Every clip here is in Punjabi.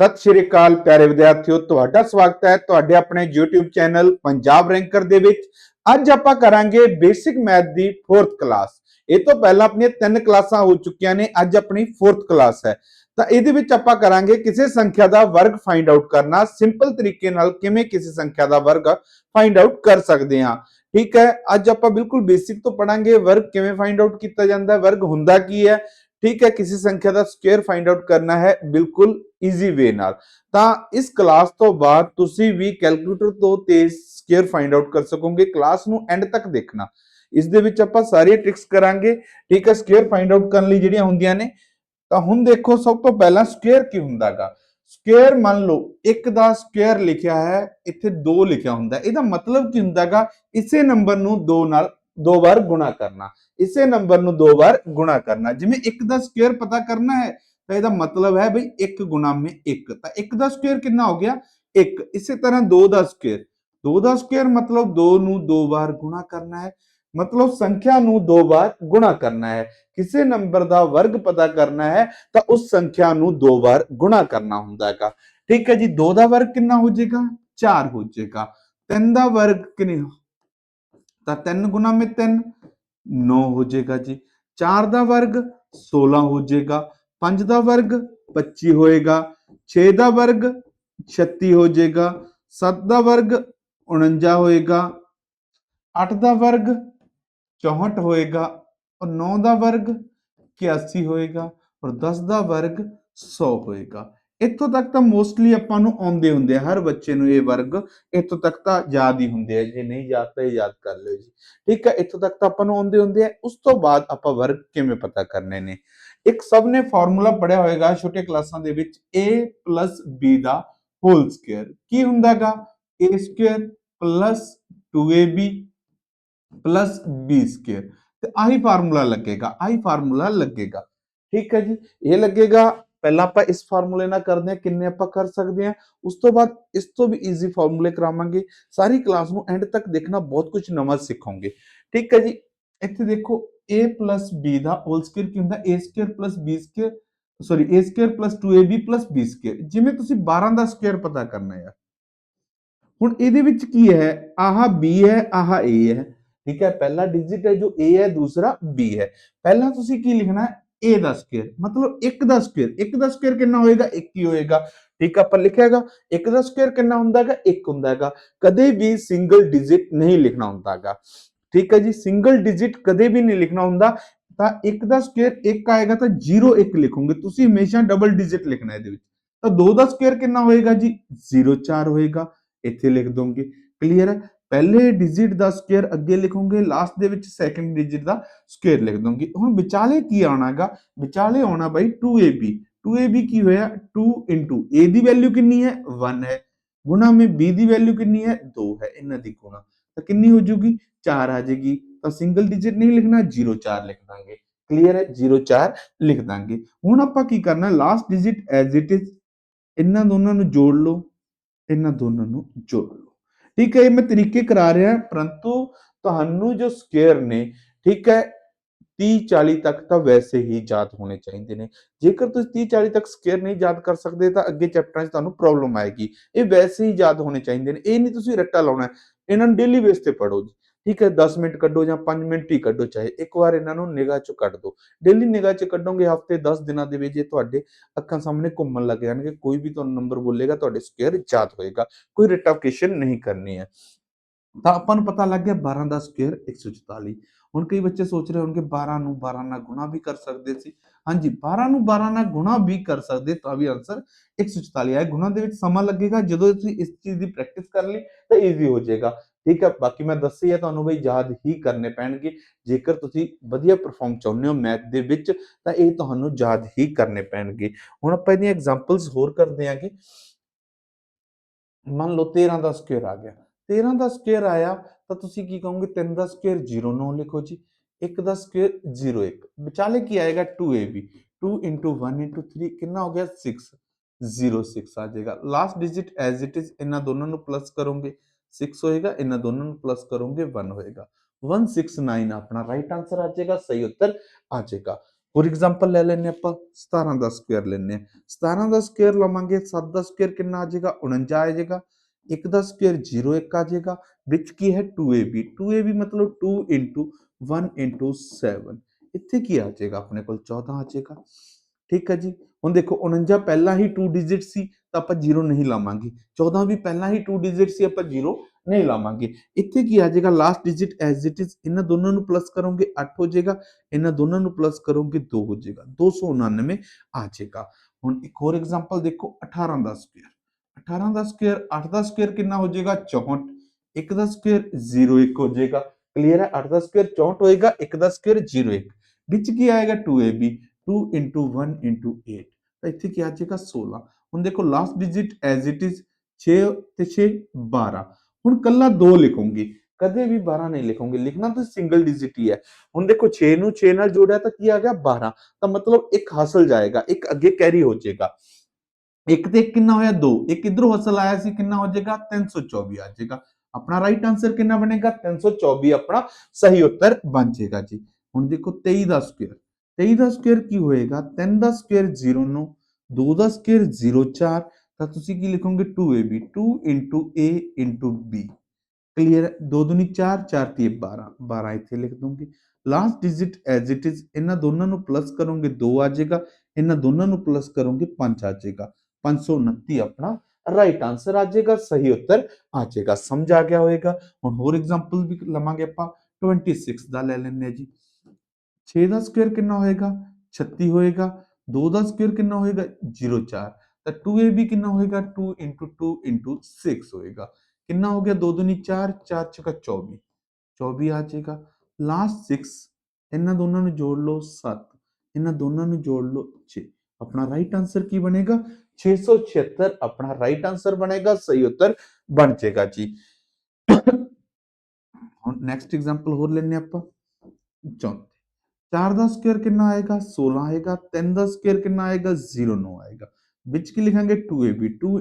ਸਤਿ ਸ਼੍ਰੀ ਅਕਾਲ ਪਿਆਰੇ ਵਿਦਿਆਰਥੀਓ, ਤੁਹਾਡਾ ਸਵਾਗਤ ਹੈ ਤੁਹਾਡੇ ਆਪਣੇ YouTube ਚੈਨਲ ਪੰਜਾਬ ਰੈਂਕਰ ਦੇ ਵਿੱਚ। ਅੱਜ ਆਪਾਂ ਕਰਾਂਗੇ ਬੇਸਿਕ ਮੈਥ ਦੀ 4th ਕਲਾਸ ਇਹ ਤੋਂ ਪਹਿਲਾਂ ਆਪਣੀਆਂ ਤਿੰਨ ਕਲਾਸਾਂ ਹੋ ਚੁੱਕੀਆਂ ਨੇ, ਅੱਜ ਆਪਣੀ 4th ਕਲਾਸ ਹੈ। ਤਾਂ ਇਹਦੇ ਵਿੱਚ ਆਪਾਂ ਕਰਾਂਗੇ ਕਿਸੇ ਸੰਖਿਆ ਦਾ ਵਰਗ ਫਾਈਂਡ ਆਊਟ ਕਰਨਾ ਸਿੰਪਲ ਤਰੀਕੇ ਨਾਲ ਕਿਵੇਂ ਕਿਸੇ ਸੰਖਿਆ ਦਾ ਵਰਗ ਫਾਈਂਡ ਆਊਟ ਕਰ ਸਕਦੇ ਹਾਂ। ਠੀਕ ਹੈ, ਅੱਜ ਆਪਾਂ ਬਿਲਕੁਲ ਬੇਸਿਕ ਤੋਂ ਪੜਾਂਗੇ ਵਰਗ ਕਿਵੇਂ ਫਾਈਂਡ ਆਊਟ ਕੀਤਾ ਜਾਂਦਾ ਹੈ ਵਰਗ ਹੁੰਦਾ ਕੀ ਹੈ ਠੀਕ ਹੈ, ਕਿਸੇ ਸੰਖਿਆ ਦਾ ਸਕੁਅਰ ਫਾਈਂਡ ਆਊਟ ਕਰਨਾ ਹੈ ਬਿਲਕੁਲ ਈਜ਼ੀ ਵੇ ਨਾਲ। ਤਾਂ ਇਸ ਕਲਾਸ ਤੋਂ ਬਾਅਦ ਤੁਸੀਂ ਵੀ ਕੈਲਕੂਲੇਟਰ ਤੋਂ ਤੇਜ਼ ਸਕੁਅਰ ਫਾਈਂਡ ਆਊਟ ਕਰ ਸਕੋਗੇ ਕਲਾਸ ਨੂੰ ਐਂਡ ਤੱਕ ਦੇਖਣਾ। ਇਸ ਦੇ ਵਿੱਚ ਆਪਾਂ ਸਾਰੀਆਂ ਟ੍ਰਿਕਸ ਕਰਾਂਗੇ, ਠੀਕ ਹੈ ਸਕੁਅਰ ਫਾਈਂਡ ਆਊਟ ਕਰਨ ਲਈ ਜਿਹੜੀਆਂ ਹੁੰਦੀਆਂ ਨੇ। ਤਾਂ ਹੁਣ ਦੇਖੋ, ਸਭ ਤੋਂ ਪਹਿਲਾਂ ਸਕੁਅਰ ਕੀ ਹੁੰਦਾਗਾ? ਸਕੁਅਰ ਮੰਨ ਲਓ, ਇੱਕ ਦਾ ਸਕੁਅਰ ਲਿਖਿਆ ਹੈ, ਇੱਥੇ 2 ਲਿਖਿਆ ਹੁੰਦਾ। ਇਹਦਾ ਮਤਲਬ ਕੀ ਹੁੰਦਾਗਾ? ਇਸੇ ਨੰਬਰ ਨੂੰ 2 ਨਾਲ ਦੋ ਵਾਰ ਗੁਣਾ ਕਰਨਾ। ਇਸੇ ਨੰਬਰ ਨੂੰ ਦੋ ਵਾਰ ਗੁਣਾ ਕਰਨਾ। ਜਿਵੇਂ 1 ਦਾ ਸਕੁਅਰ ਪਤਾ ਕਰਨਾ ਹੈ, ਤਾਂ ਇਹਦਾ ਮਤਲਬ ਹੈ ਬਈ 1 ਗੁਣਾ ਮੇ 1 ਤਾਂ 1 ਦਾ ਸਕੁਅਰ ਕਿੰਨਾ ਹੋ ਗਿਆ? 1 ਇਸੇ ਤਰ੍ਹਾਂ 2 ਦਾ ਸਕੁਅਰ 2 ਦਾ ਸਕੁਅਰ ਮਤਲਬ 2 ਨੂੰ ਦੋ ਵਾਰ ਗੁਣਾ ਕਰਨਾ ਹੈ। ਮਤਲਬ ਸੰਖਿਆ ਨੂੰ ਦੋ ਵਾਰ ਗੁਣਾ ਕਰਨਾ ਹੈ। ਕਿਸੇ ਨੰਬਰ ਦਾ ਵਰਗ ਪਤਾ ਕਰਨਾ ਹੈ, ਤਾਂ ਉਸ ਸੰਖਿਆ ਨੂੰ ਦੋ ਵਾਰ ਗੁਣਾ ਕਰਨਾ ਹੁੰਦਾ ਹੈਗਾ। ਠੀਕ ਹੈ ਜੀ 2 ਦਾ ਵਰਗ ਕਿੰਨਾ ਹੋ ਜਾਏਗਾ? 4 ਹੋ ਜਾਏਗਾ। 3 ਦਾ ਵਰਗ ਕਿੰਨਾ ਤਾਂ 3 ਗੁਣਾ ਮੇ 3 9 ਹੋ ਜਾਏਗਾ ਜੀ। 4 ਦਾ ਵਰਗ 16 ਹੋ ਜਾਏਗਾ। 5 ਦਾ ਵਰਗ 25 ਹੋਏਗਾ। 6 ਦਾ ਵਰਗ 36 ਹੋ ਜਾਏਗਾ। 7 ਦਾ ਵਰਗ 49 ਹੋਏਗਾ। 8 ਦਾ ਵਰਗ 64 ਹੋਏਗਾ। ਔਰ 9 ਦਾ ਵਰਗ 81 ਹੋਏਗਾ। ਔਰ 10 ਦਾ ਵਰਗ 100 ਹੋਏਗਾ। ਇੱਥੋਂ ਤੱਕ ਤਾਂ ਮੋਸਟਲੀ ਆਪਾਂ ਨੂੰ ਆਉਂਦੇ ਹੁੰਦੇ ਆ, ਹਰ ਬੱਚੇ ਨੂੰ ਇਹ ਵਰਗ ਇੱਥੋਂ ਤੱਕ ਤਾਂ ਯਾਦ ਹੀ ਹੁੰਦੇ ਆ, ਜੇ ਨਹੀਂ ਯਾਦ ਤਾਂ ਇਹ ਯਾਦ ਕਰ ਲਿਓ ਜੀ। ਠੀਕ ਹੈ ਇੱਥੋਂ ਤੱਕ ਤਾਂ ਆਪਾਂ ਨੂੰ ਆਉਂਦੇ ਹੁੰਦੇ ਆ, ਉਸ ਤੋਂ ਬਾਅਦ ਆਪਾਂ ਵਰਗ ਕਿਵੇਂ ਪਤਾ ਕਰਨੇ ਨੇ? ਇੱਕ ਸਭ ਨੇ ਫਾਰਮੂਲਾ ਪੜਿਆ ਹੋਏਗਾ ਛੋਟੇ ਕਲਾਸਾਂ ਦੇ ਵਿੱਚ, a b ਦਾ ਹੋਲ ਸਕੁਅਰ ਕੀ ਹੁੰਦਾਗਾ a square 2ab b square ਤੇ ਆਹੀ ਫਾਰਮੂਲਾ ਲੱਗੇਗਾ, ਆਹੀ ਫਾਰਮੂਲਾ ਲੱਗੇਗਾ। ਠੀਕ ਹੈ ਜੀ, ਇਹ ਲੱਗੇਗਾ ਪਹਿਲਾਂ ਆਪਾਂ ਇਸ ਫਾਰਮੂਲੇ ਨਾਲ ਕਰਦੇ ਹਾਂ, ਕਿੰਨੇ ਆਪਾਂ ਕਰ ਸਕਦੇ ਹਾਂ। ਉਸ ਤੋਂ ਬਾਅਦ ਇਸ ਤੋਂ ਵੀ ਈਜ਼ੀ ਫਾਰਮੂਲੇ ਕਰਾਵਾਂਗੇ। ਸਾਰੀ ਕਲਾਸ ਨੂੰ ਐਂਡ ਤੱਕ ਦੇਖਣਾ, ਬਹੁਤ ਕੁਝ ਨਵਾਂ ਸਿੱਖੋਗੇ। ਠੀਕ ਹੈ ਜੀ? ਇੱਥੇ ਦੇਖੋ, a b ਦਾ ਹੋਲ ਸਕੁਅਰ ਕੀ ਹੁੰਦਾ? A b square sorry a 2ab b square ਜਿਵੇਂ ਤੁਸੀਂ 12 ਦਾ ਸਕੁਅਰ ਪਤਾ ਕਰਨਾ ਹੈ ਹੁਣ ਇਹਦੇ ਵਿੱਚ ਕੀ ਹੈ? ਆਹ b ਹੈ, ਆਹ a ਹੈ। ਠੀਕ ਹੈ? ਪਹਿਲਾ ਡਿਜਿਟ ਹੈ ਜੋ a ਹੈ, ਦੂਸਰਾ b ਹੈ। ਪਹਿਲਾਂ ਤੁਸੀਂ ਕੀ ਲਿਖਣਾ? ਹੈ a ਦਾ ਸਕੁਅਰ, ਮਤਲਬ 1 ਦਾ ਸਕੁਅਰ 1 ਦਾ ਸਕੁਅਰ ਕਿੰਨਾ ਹੋਏਗਾ? 1 ਹੀ ਹੋਏਗਾ। ਠੀਕ ਆਪਾਂ ਲਿਖਿਆਗਾ 1 ਦਾ ਸਕੁਅਰ ਕਿੰਨਾ ਹੁੰਦਾਗਾ 1 ਹੁੰਦਾਗਾ ਕਦੇ ਵੀ ਸਿੰਗਲ ਡਿਜਿਟ ਨਹੀਂ ਲਿਖਣਾ ਹੁੰਦਾਗਾ ਠੀਕ ਹੈ ਜੀ ਸਿੰਗਲ ਡਿਜਿਟ ਕਦੇ ਵੀ ਨਹੀਂ ਲਿਖਣਾ ਹੁੰਦਾ। ਤਾਂ 1 ਦਾ ਸਕੁਅਰ 1 ਆਏਗਾ ਤਾਂ 0 1 ਲਿਖੋਗੇ। ਤੁਸੀਂ ਹਮੇਸ਼ਾ ਡਬਲ ਡਿਜਿਟ ਲਿਖਣਾ ਇਹਦੇ ਵਿੱਚ। ਤਾਂ 2 ਦਾ ਸਕੁਅਰ ਕਿੰਨਾ ਹੋਏਗਾ ਜੀ? 0 4 ਹੋਏਗਾ। ਇੱਥੇ ਲਿਖ ਦੋਗੇ। ਕਲੀਅਰ ਹੈ ਪਹਿਲੇ ਡਿਜਿਟ ਦਾ ਸਕੁਅਰ ਅੱਗੇ ਲਿਖੋਗੇ ਲਾਸਟ ਦੇ ਵਿੱਚ ਸੈਕੰਡ ਡਿਜਿਟ ਦਾ ਸਕੁਅਰ ਲਿਖ ਦੋਗੇ। ਹੁਣ ਵਿਚਾਲੇ ਕੀ ਆਉਣਾਗਾ? ਵਿਚਾਲੇ ਆਉਣਾ ਬਾਈ 2ab 2ab ਕੀ ਹੋਇਆ? 2 a ਦੀ ਵੈਲਿਊ ਕਿੰਨੀ ਹੈ? 1 ਹੈ। ਗੁਣਾ ਮੇ b ਦੀ ਵੈਲਿਊ ਕਿੰਨੀ ਹੈ? 2 ਹੈ। ਇਹਨਾਂ ਦੀ ਗੁਣਾ। ਤਾਂ ਕਿੰਨੀ ਹੋ ਜੂਗੀ 4 ਆ ਜਾਏਗੀ। ਤਾਂ ਸਿੰਗਲ ਡਿਜਿਟ ਨਹੀਂ ਲਿਖਣਾ 0 4 ਲਿਖ ਦਾਂਗੇ। ਕਲੀਅਰ ਹੈ? 0 4 ਲਿਖ ਦਾਂਗੇ। ਹੁਣ ਆਪਾਂ ਕੀ ਕਰਨਾ? Last digit as it is ਇਹਨਾਂ ਦੋਨਾਂ ਨੂੰ ਜੋੜ ਲਓ। ਇਹਨਾਂ ਦੋਨਾਂ ਨੂੰ ਜੋੜ ਲਓ। ਠੀਕ ਹੈ, ਇਹ ਮੈਂ ਤਰੀਕੇ ਕਰਾ ਰਿਹਾ, ਪਰੰਤੂ ਤੁਹਾਨੂੰ ਜੋ ਸਕੇਅਰ ਨੇ, ਠੀਕ ਹੈ 30 40 ਤੱਕ ਤਾਂ ਵੈਸੇ ਹੀ ਯਾਦ ਹੋਣੇ ਚਾਹੀਦੇ ਨੇ। ਜੇਕਰ ਤੁਸੀਂ 30 40 ਤੱਕ ਸਕੇਅਰ ਨਹੀਂ ਯਾਦ ਕਰ ਸਕਦੇ, ਤਾਂ ਅੱਗੇ ਚੈਪਟਰਾਂ 'ਚ ਤੁਹਾਨੂੰ ਪ੍ਰੋਬਲਮ ਆਏਗੀ। ਇਹ ਵੈਸੇ ਹੀ ਯਾਦ ਹੋਣੇ ਚਾਹੀਦੇ ਨੇ। ਇਹ ਨਹੀਂ ਤੁਸੀਂ ਰੱਟਾ ਲਾਉਣਾ ਇਹਨਾਂ ਨੂੰ ਡੇਲੀ ਬੇਸ ਤੇ ਪੜੋ ਜੀ। ਠੀਕ ਹੈ 10 ਮਿੰਟ ਕੱਢੋ ਜਾਂ 5 ਮਿੰਟ ਹੀ ਕੱਢੋ, ਚਾਹੇ ਇੱਕ ਵਾਰ ਇਹਨਾਂ ਨੂੰ ਨਿਗਾਹ ਚੋਂ ਕੱਢ ਦਿਓ। ਡੇਲੀ ਨਿਗਾਹ 'ਚ ਕੱਢੋਗੇ, ਹਫ਼ਤੇ 10 ਦਿਨਾਂ ਦੇ ਵਿੱਚ ਇਹ ਤੁਹਾਡੇ ਅੱਖਾਂ ਸਾਹਮਣੇ ਘੁੰਮਣ ਲੱਗ ਜਾਣਗੇ, ਕੋਈ ਵੀ ਤੁਹਾਨੂੰ ਨੰਬਰ ਬੋਲੇਗਾ, ਤੁਹਾਡੇ ਸਕੁਅਰ ਯਾਦ ਹੋਏਗਾ, ਕੋਈ ਰਿਟਾਫਿਕੇਸ਼ਨ ਨਹੀਂ ਕਰਨੀ ਹੈ। ਤਾਂ ਆਪਾਂ ਨੂੰ ਪਤਾ ਲੱਗ ਗਿਆ 12 ਦਾ ਸਕੁਅਰ 144 ਹੁਣ ਕਈ ਬੱਚੇ ਸੋਚ ਰਹੇ ਹੋਣਗੇ 12 ਨੂੰ 12 ਨਾਲ ਗੁਣਾ ਵੀ ਕਰ ਸਕਦੇ ਸੀ। ਹਾਂਜੀ 12 ਨੂੰ 12 ਨਾਲ ਗੁਣਾ ਵੀ ਕਰ ਸਕਦੇ, ਤਾਂ ਵੀ ਆਨਸਰ 144 ਆਏ ਗੁਣਾ ਦੇ ਵਿੱਚ ਸਮਾਂ ਲੱਗੇਗਾ, ਜਦੋਂ ਤੁਸੀਂ ਇਸ ਚੀਜ਼ ਦੀ ਪ੍ਰੈਕਟਿਸ ਕਰ ਲਈ, ਤਾਂ ਈਜ਼ੀ ਹੋ ਜਾਏਗਾ। ਠੀਕ ਹੈ ਬਾਕੀ ਮੈਂ ਦੱਸੀ ਹੈ ਤੁਹਾਨੂੰ ਬਈ ਯਾਦ ਹੀ ਕਰਨੇ ਪੈਣਗੇ। ਜੇਕਰ ਤੁਸੀਂ ਵਧੀਆ ਪਰਫਾਰਮ ਚਾਹੁੰਦੇ ਹੋ ਮੈਥ ਦੇ ਵਿੱਚ, ਤਾਂ ਇਹ ਤੁਹਾਨੂੰ ਯਾਦ ਹੀ ਕਰਨੇ ਪੈਣਗੇ। ਹੁਣ ਆਪਾਂ ਇਹਦੀਆਂ ਐਗਜ਼ਾਮਪਲਸ ਹੋਰ ਕਰਦੇ ਆਂਗੇ ਮੰਨ ਲਓ 13 ਦਾ ਸਕੁਅਰ ਆ ਗਿਆ। 13 ਦਾ ਸਕੁਅਰ ਆਇਆ, ਤਾਂ ਤੁਸੀਂ ਕੀ ਕਹੋਗੇ? 3 ਦਾ ਸਕੁਅਰ 0 9 ਲਿਖੋ ਜੀ। 1 ਦਾ ਸਕੁਅਰ 0 1 ਵਿਚਾਲੇ ਕੀ ਆਏਗਾ? 2ab 2 1 3 ਕਿੰਨਾ ਹੋ ਗਿਆ? 6 0 6 ਆ ਜਾਏਗਾ। Last digit as it is ਇਹਨਾਂ ਦੋਨਾਂ ਨੂੰ ਪਲੱਸ ਕਰੋਗੇ। 6 ਹੋਏਗਾ ਇਹਨਾਂ ਦੋਨਾਂ ਨੂੰ ਪਲੱਸ ਕਰੋਗੇ 1 ਹੋਏਗਾ 169 ਆਪਣਾ ਰਾਈਟ ਆਨਸਰ ਆ ਜਾਏਗਾ ਸਹੀ ਉੱਤਰ ਆ ਜਾਏਗਾ ਫੋਰ ਐਗਜ਼ਾਮਪਲ ਲੈ ਲੈਨੇ ਆਪਾਂ 17 ਦਾ ਸਕੁਅਰ ਲੈਨੇ ਆ 17 ਦਾ ਸਕੁਅਰ ਲਵਾਂਗੇ 7 ਦਾ ਸਕੁਅਰ ਕਿੰਨਾ ਆ ਜਾਏਗਾ 49 ਆ ਜਾਏਗਾ 1 ਦਾ ਸਕੁਅਰ 0 1 ਆ ਜਾਏਗਾ ਵਿੱਚ ਕੀ ਹੈ 2ab 2ab ਮਤਲਬ 2 1 7 ਇੱਥੇ ਕੀ ਆ ਜਾਏਗਾ ਆਪਣੇ ਕੋਲ 14 ਆ ਜਾਏਗਾ ਠੀਕ ਹੈ ਜੀ? ਹੁਣ ਦੇਖੋ 49 ਪਹਿਲਾਂ ਹੀ 2 ਡਿਜਿਟ ਸੀ, ਤਾਂ ਆਪਾਂ 0 ਨਹੀਂ ਲਾਵਾਂਗੇ। 14 ਵੀ ਪਹਿਲਾਂ ਹੀ 2 ਡਿਜਿਟ ਸੀ, ਆਪਾਂ 0 ਨਹੀਂ ਲਾਵਾਂਗੇ। ਇੱਥੇ ਕੀ ਆ ਜਾਏਗਾ? Last digit as it is ਇਹਨਾਂ ਦੋਨਾਂ ਨੂੰ ਪਲੱਸ ਕਰੋਗੇ 8 ਹੋ ਜਾਏਗਾ। ਇਹਨਾਂ ਦੋਨਾਂ ਨੂੰ ਪਲੱਸ ਕਰੋਗੇ 2 ਹੋ ਜਾਏਗਾ। 299 ਆ ਜਾਏਗਾ। ਹੁਣ ਇੱਕ ਹੋਰ ਐਗਜ਼ਾਮਪਲ ਦੇਖੋ 18 ਦਾ ਸਕੁਅਰ 18 ਦਾ ਸਕੁਅਰ 8 ਦਾ ਸਕੁਅਰ ਕਿੰਨਾ ਹੋ ਜਾਏਗਾ? 64 1 ਦਾ ਸਕੁਅਰ 0 1 ਹੋ ਜਾਏਗਾ। ਕਲੀਅਰ ਹੈ? 8 ਦਾ ਸਕੁਅਰ 64 ਹੋਏਗਾ 1 ਦਾ ਸਕੁਅਰ 0 1 ਵਿੱਚ ਕੀ ਆਏਗਾ? 2ab 2 1 8 ਤਾਂ ਇੱਥੇ ਕੀ ਆ ਜਾਏਗਾ 16 ਹੁਣ ਦੇਖੋ last digit as it is 6 ਤੇ 6 12 ਹੁਣ ਕੱਲਾ 2 ਲਿਖੋਗੇ ਕਦੇ ਵੀ 12 ਨਹੀਂ ਲਿਖੋਗੇ ਲਿਖਣਾ ਤਾਂ ਸਿੰਗਲ ਡਿਜਿਟ ਹੀ ਹੈ ਹੁਣ ਦੇਖੋ 6 ਨੂੰ 6 ਨਾਲ ਜੋੜਿਆ ਤਾਂ ਕੀ ਆ ਗਿਆ 12 ਤਾਂ ਮਤਲਬ ਇੱਕ ਹਾਸਲ ਜਾਏਗਾ ਇੱਕ ਅੱਗੇ ਕੈਰੀ ਹੋ ਜਾਏਗਾ ਇੱਕ ਤੇ ਇੱਕ ਕਿੰਨਾ ਹੋਇਆ 2 ਇੱਕ ਇਧਰੋਂ ਹਾਸਲ ਆਇਆ ਸੀ ਕਿੰਨਾ ਹੋ ਜਾਏਗਾ 324 ਆ ਜਾਏਗਾ ਆਪਣਾ ਰਾਈਟ ਆਨਸਰ ਕਿੰਨਾ ਬਣੇਗਾ 324 ਆਪਣਾ ਸਹੀ ਉੱਤਰ ਬਣ ਜਾਏਗਾ ਜੀ ਹੁਣ ਦੇਖੋ 23 ਦਾ ਸਕੁਅਰ 23 ਦਾ ਸਕੁਅਰ ਕੀ ਹੋਏਗਾ 3 ਦਾ ਸਕੁਅਰ 09 2 ਦਾ ਸਕੁਅਰ 04 ਤਾਂ ਤੁਸੀਂ ਕੀ ਲਿਖੋਗੇ 2ab 2 a b ਕਲੀਅਰ 2 ਦੁਨੀ 4 4 ਤੀ 12 12 ਇੱਥੇ ਲਿਖ ਦੂੰਗੇ last digit as it is ਇਹਨਾਂ ਦੋਨਾਂ ਨੂੰ ਪਲੱਸ ਕਰੋਗੇ 2 ਆ ਜਾਏਗਾ ਇਹਨਾਂ ਦੋਨਾਂ ਨੂੰ ਪਲੱਸ ਕਰੋਗੇ 5 ਆ ਜਾਏਗਾ 529 ਆਪਣਾ ਰਾਈਟ ਆਨਸਰ ਆ ਜਾਏਗਾ ਸਹੀ ਉੱਤਰ ਆ ਜਾਏਗਾ ਸਮਝ ਆ ਗਿਆ ਹੋਵੇਗਾ ਹੁਣ ਹੋਰ ਐਗਜ਼ਾਮਪਲ ਵੀ ਲਵਾਂਗੇ ਆਪਾਂ 26 ਦਾ ਲੈ ਲੈਂਦੇ ਆ ਜੀ 6 ਦਾ ਸਕੁਅਰ ਕਿੰਨਾ ਹੋਏਗਾ 36 ਹੋਏਗਾ 2 ਦਾ ਸਕੁਅਰ ਕਿੰਨਾ ਹੋਏਗਾ 04 ਤਾਂ 2ab ਕਿੰਨਾ ਹੋਏਗਾ 2 2 6 ਹੋਏਗਾ ਕਿੰਨਾ ਹੋ ਗਿਆ 2 ਦੁਨੀ 4 4 ਛਕਾ 24 24 ਆ ਜਾਏਗਾ ਲਾਸਟ 6 ਇਹਨਾਂ ਦੋਨਾਂ ਨੂੰ ਜੋੜ ਲਓ 7 ਇਹਨਾਂ ਦੋਨਾਂ ਨੂੰ ਜੋੜ ਲਓ 6 ਆਪਣਾ ਰਾਈਟ ਆਨਸਰ ਕੀ ਬਣੇਗਾ 676 ਆਪਣਾ ਰਾਈਟ ਆਨਸਰ ਬਣੇਗਾ ਸਹੀ ਉੱਤਰ ਬਣ ਜਾਏਗਾ ਜੀ ਹੁਣ ਨੈਕਸਟ ਐਗਜ਼ਾਮਪਲ ਹੋਰ ਲੈਣੇ ਆਪਾਂ ਚੌਥੇ 4 ਦਾ ਸਕੁਅਰ ਕਿੰਨਾ ਆਏਗਾ 16 ਆਏਗਾ 3 ਦਾ ਸਕੁਅਰ ਕਿੰਨਾ ਆਏਗਾ 09 ਆਏਗਾ ਵਿੱਚ ਕੀ ਲਿਖਾਂਗੇ 2ab 2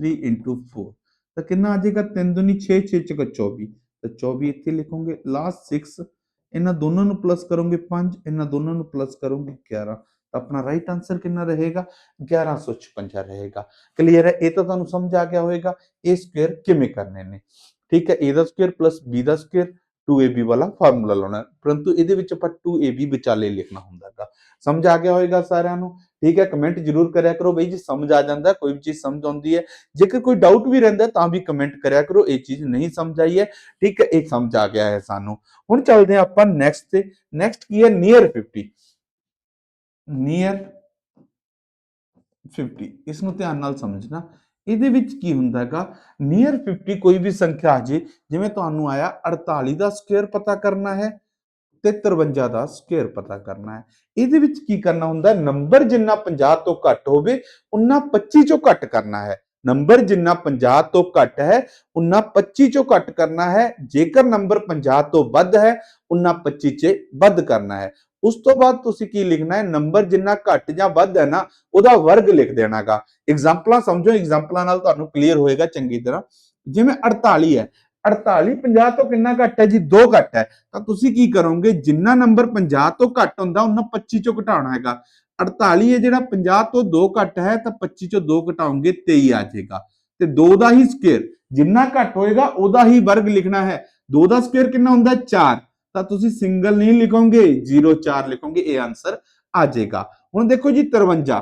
3 4 ਤਾਂ ਕਿੰਨਾ ਆ ਜਾਏਗਾ 3 ਦੁਨੀ 6 6 ਚਕਾ 24 ਤਾਂ 24 ਇੱਥੇ ਲਿਖੋਗੇ ਲਾਸਟ 6 ਇਹਨਾਂ ਦੋਨਾਂ ਨੂੰ ਪਲੱਸ ਕਰੋਗੇ 5 ਇਹਨਾਂ ਦੋਨਾਂ ਨੂੰ ਪਲੱਸ ਕਰੋਗੇ 11 ਤਾਂ ਆਪਣਾ ਰਾਈਟ ਆਨਸਰ ਕਿੰਨਾ ਰਹੇਗਾ 1156 ਰਹੇਗਾ ਕਲੀਅਰ ਹੈ ਇਹ ਤਾਂ ਤੁਹਾਨੂੰ ਸਮਝ ਆ ਗਿਆ ਹੋਵੇਗਾ ਇਹ ਸਕੁਅਰ ਕਿਵੇਂ ਕਰਨੇ ਨੇ ਠੀਕ ਹੈ a ਦਾ ਸਕੁਅਰ ਪਲੱਸ b ਦਾ ਸਕੁਅਰ 2ab ਵਾਲਾ ਫਾਰਮੂਲਾ ਲਾਉਣਾ ਪਰੰਤੂ ਇਹਦੇ ਵਿੱਚ ਆਪਾਂ 2ab ਵਿਚਾਲੇ ਲਿਖਣਾ ਹੁੰਦਾ ਹੈਗਾ। ਸਮਝ ਆ ਗਿਆ ਹੋਵੇਗਾ ਸਾਰਿਆਂ ਨੂੰ? ਠੀਕ ਹੈ ਕਮੈਂਟ ਜਰੂਰ ਕਰਿਆ ਕਰੋ। ਬਈ ਜੀ, ਸਮਝ ਆ ਜਾਂਦਾ, ਕੋਈ ਵੀ ਚੀਜ਼ ਸਮਝ ਆਉਂਦੀ ਹੈ। ਜੇਕਰ ਕੋਈ ਡਾਊਟ ਵੀ ਰਹਿੰਦਾ ਤਾਂ ਵੀ ਕਮੈਂਟ ਕਰਿਆ ਕਰੋ। ਇਹ ਚੀਜ਼ ਨਹੀਂ ਸਮਝ ਆਈ ਹੈ। ਠੀਕ ਹੈ, ਇਹ ਸਮਝ ਆ ਗਿਆ ਹੈ ਸਾਨੂੰ। ਹੁਣ ਚੱਲਦੇ ਹਾਂ ਆਪਾਂ ਨੈਕਸਟ ਤੇ। ਨੈਕਸਟ ਕੀ ਹੈ? ਨੀਅਰ 50 ਨੀਅਰ 50 ਇਸ ਨੂੰ ਧਿਆਨ ਨਾਲ ਸਮਝਣਾ। ਇਹਦੇ ਵਿੱਚ ਕੀ ਹੁੰਦਾ ਨੀਅਰ 50 ਕੋਈ ਵੀ ਸੰਖਿਆ ਆ ਜੇ, ਜਿਵੇਂ ਤੁਹਾਨੂੰ ਆਇਆ 48 ਦਾ ਸਕੁਅਰ ਪਤਾ ਕਰਨਾ ਹੈ ਤੇ 53 ਦਾ ਸਕੁਅਰ ਪਤਾ ਕਰਨਾ ਹੈ। ਇਹਦੇ ਵਿੱਚ ਕੀ ਕਰਨਾ ਹੁੰਦਾ? ਨੰਬਰ ਜਿੰਨਾ 50 ਤੋਂ ਘੱਟ ਹੋਵੇ, ਉਨਾ 25 ਚੋਂ ਘੱਟ ਕਰਨਾ ਹੈ। ਨੰਬਰ ਜਿੰਨਾ 50 ਤੋਂ ਘੱਟ ਹੈ, ਉਨਾ 25 ਚੋਂ ਘੱਟ ਕਰਨਾ ਹੈ। ਜੇਕਰ ਨੰਬਰ 50 ਤੋਂ ਵੱਧ ਹੈ, ਉਨਾ 25 ਚ ਵੱਧ ਕਰਨਾ ਹੈ। ਉਸ ਤੋਂ ਬਾਅਦ ਤੁਸੀਂ ਕੀ ਲਿਖਣਾ ਹੈ? ਨੰਬਰ ਜਿੰਨਾ ਘੱਟ ਜਾਂ ਵੱਧ ਹੈ ਨਾ, ਉਹਦਾ ਵਰਗ ਲਿਖ ਦੇਣਾਗਾ। ਐਗਜ਼ਾਮਪਲਾਂ ਸਮਝੋ ਐਗਜ਼ਾਮਪਲਾਂ ਨਾਲ ਤੁਹਾਨੂੰ ਕਲੀਅਰ ਹੋਏਗਾ ਚੰਗੀ ਤਰ੍ਹਾਂ। ਜਿਵੇਂ 48 ਹੈ। 48 50 ਤੋਂ ਕਿੰਨਾ ਘੱਟ ਹੈ ਜੀ? 2 ਘੱਟ ਹੈ। ਤਾਂ ਤੁਸੀਂ ਕੀ ਕਰੋਗੇ? ਜਿੰਨਾ ਨੰਬਰ 50 ਤੋਂ ਘੱਟ ਹੁੰਦਾ ਉਹਨਾਂ 25 ਚੋਂ ਘਟਾਉਣਾ ਹੈਗਾ। 48 ਹੈ ਜਿਹੜਾ 50 ਤੋਂ 2 ਘੱਟ ਹੈ, ਤਾਂ 25 ਚੋਂ 2 ਘਟਾਉਂਗੇ 23 ਆ ਜਾਏਗਾ। ਤੇ 2 ਦਾ ਹੀ ਸਕੁਅਰ ਜਿੰਨਾ ਘੱਟ ਹੋਏਗਾ, ਉਹਦਾ ਹੀ ਵਰਗ ਲਿਖਣਾ ਹੈ। 2 ਦਾ ਸਕੁਅਰ ਕਿੰਨਾ ਹੁੰਦਾ? 4 ਤਾਂ ਤੁਸੀਂ ਸਿੰਗਲ ਨਹੀਂ ਲਿਖੋਗੇ 04 ਲਿਖੋਗੇ, ਇਹ ਆਨਸਰ ਆ ਜਾਏਗਾ। ਹੁਣ ਦੇਖੋ ਜੀ 53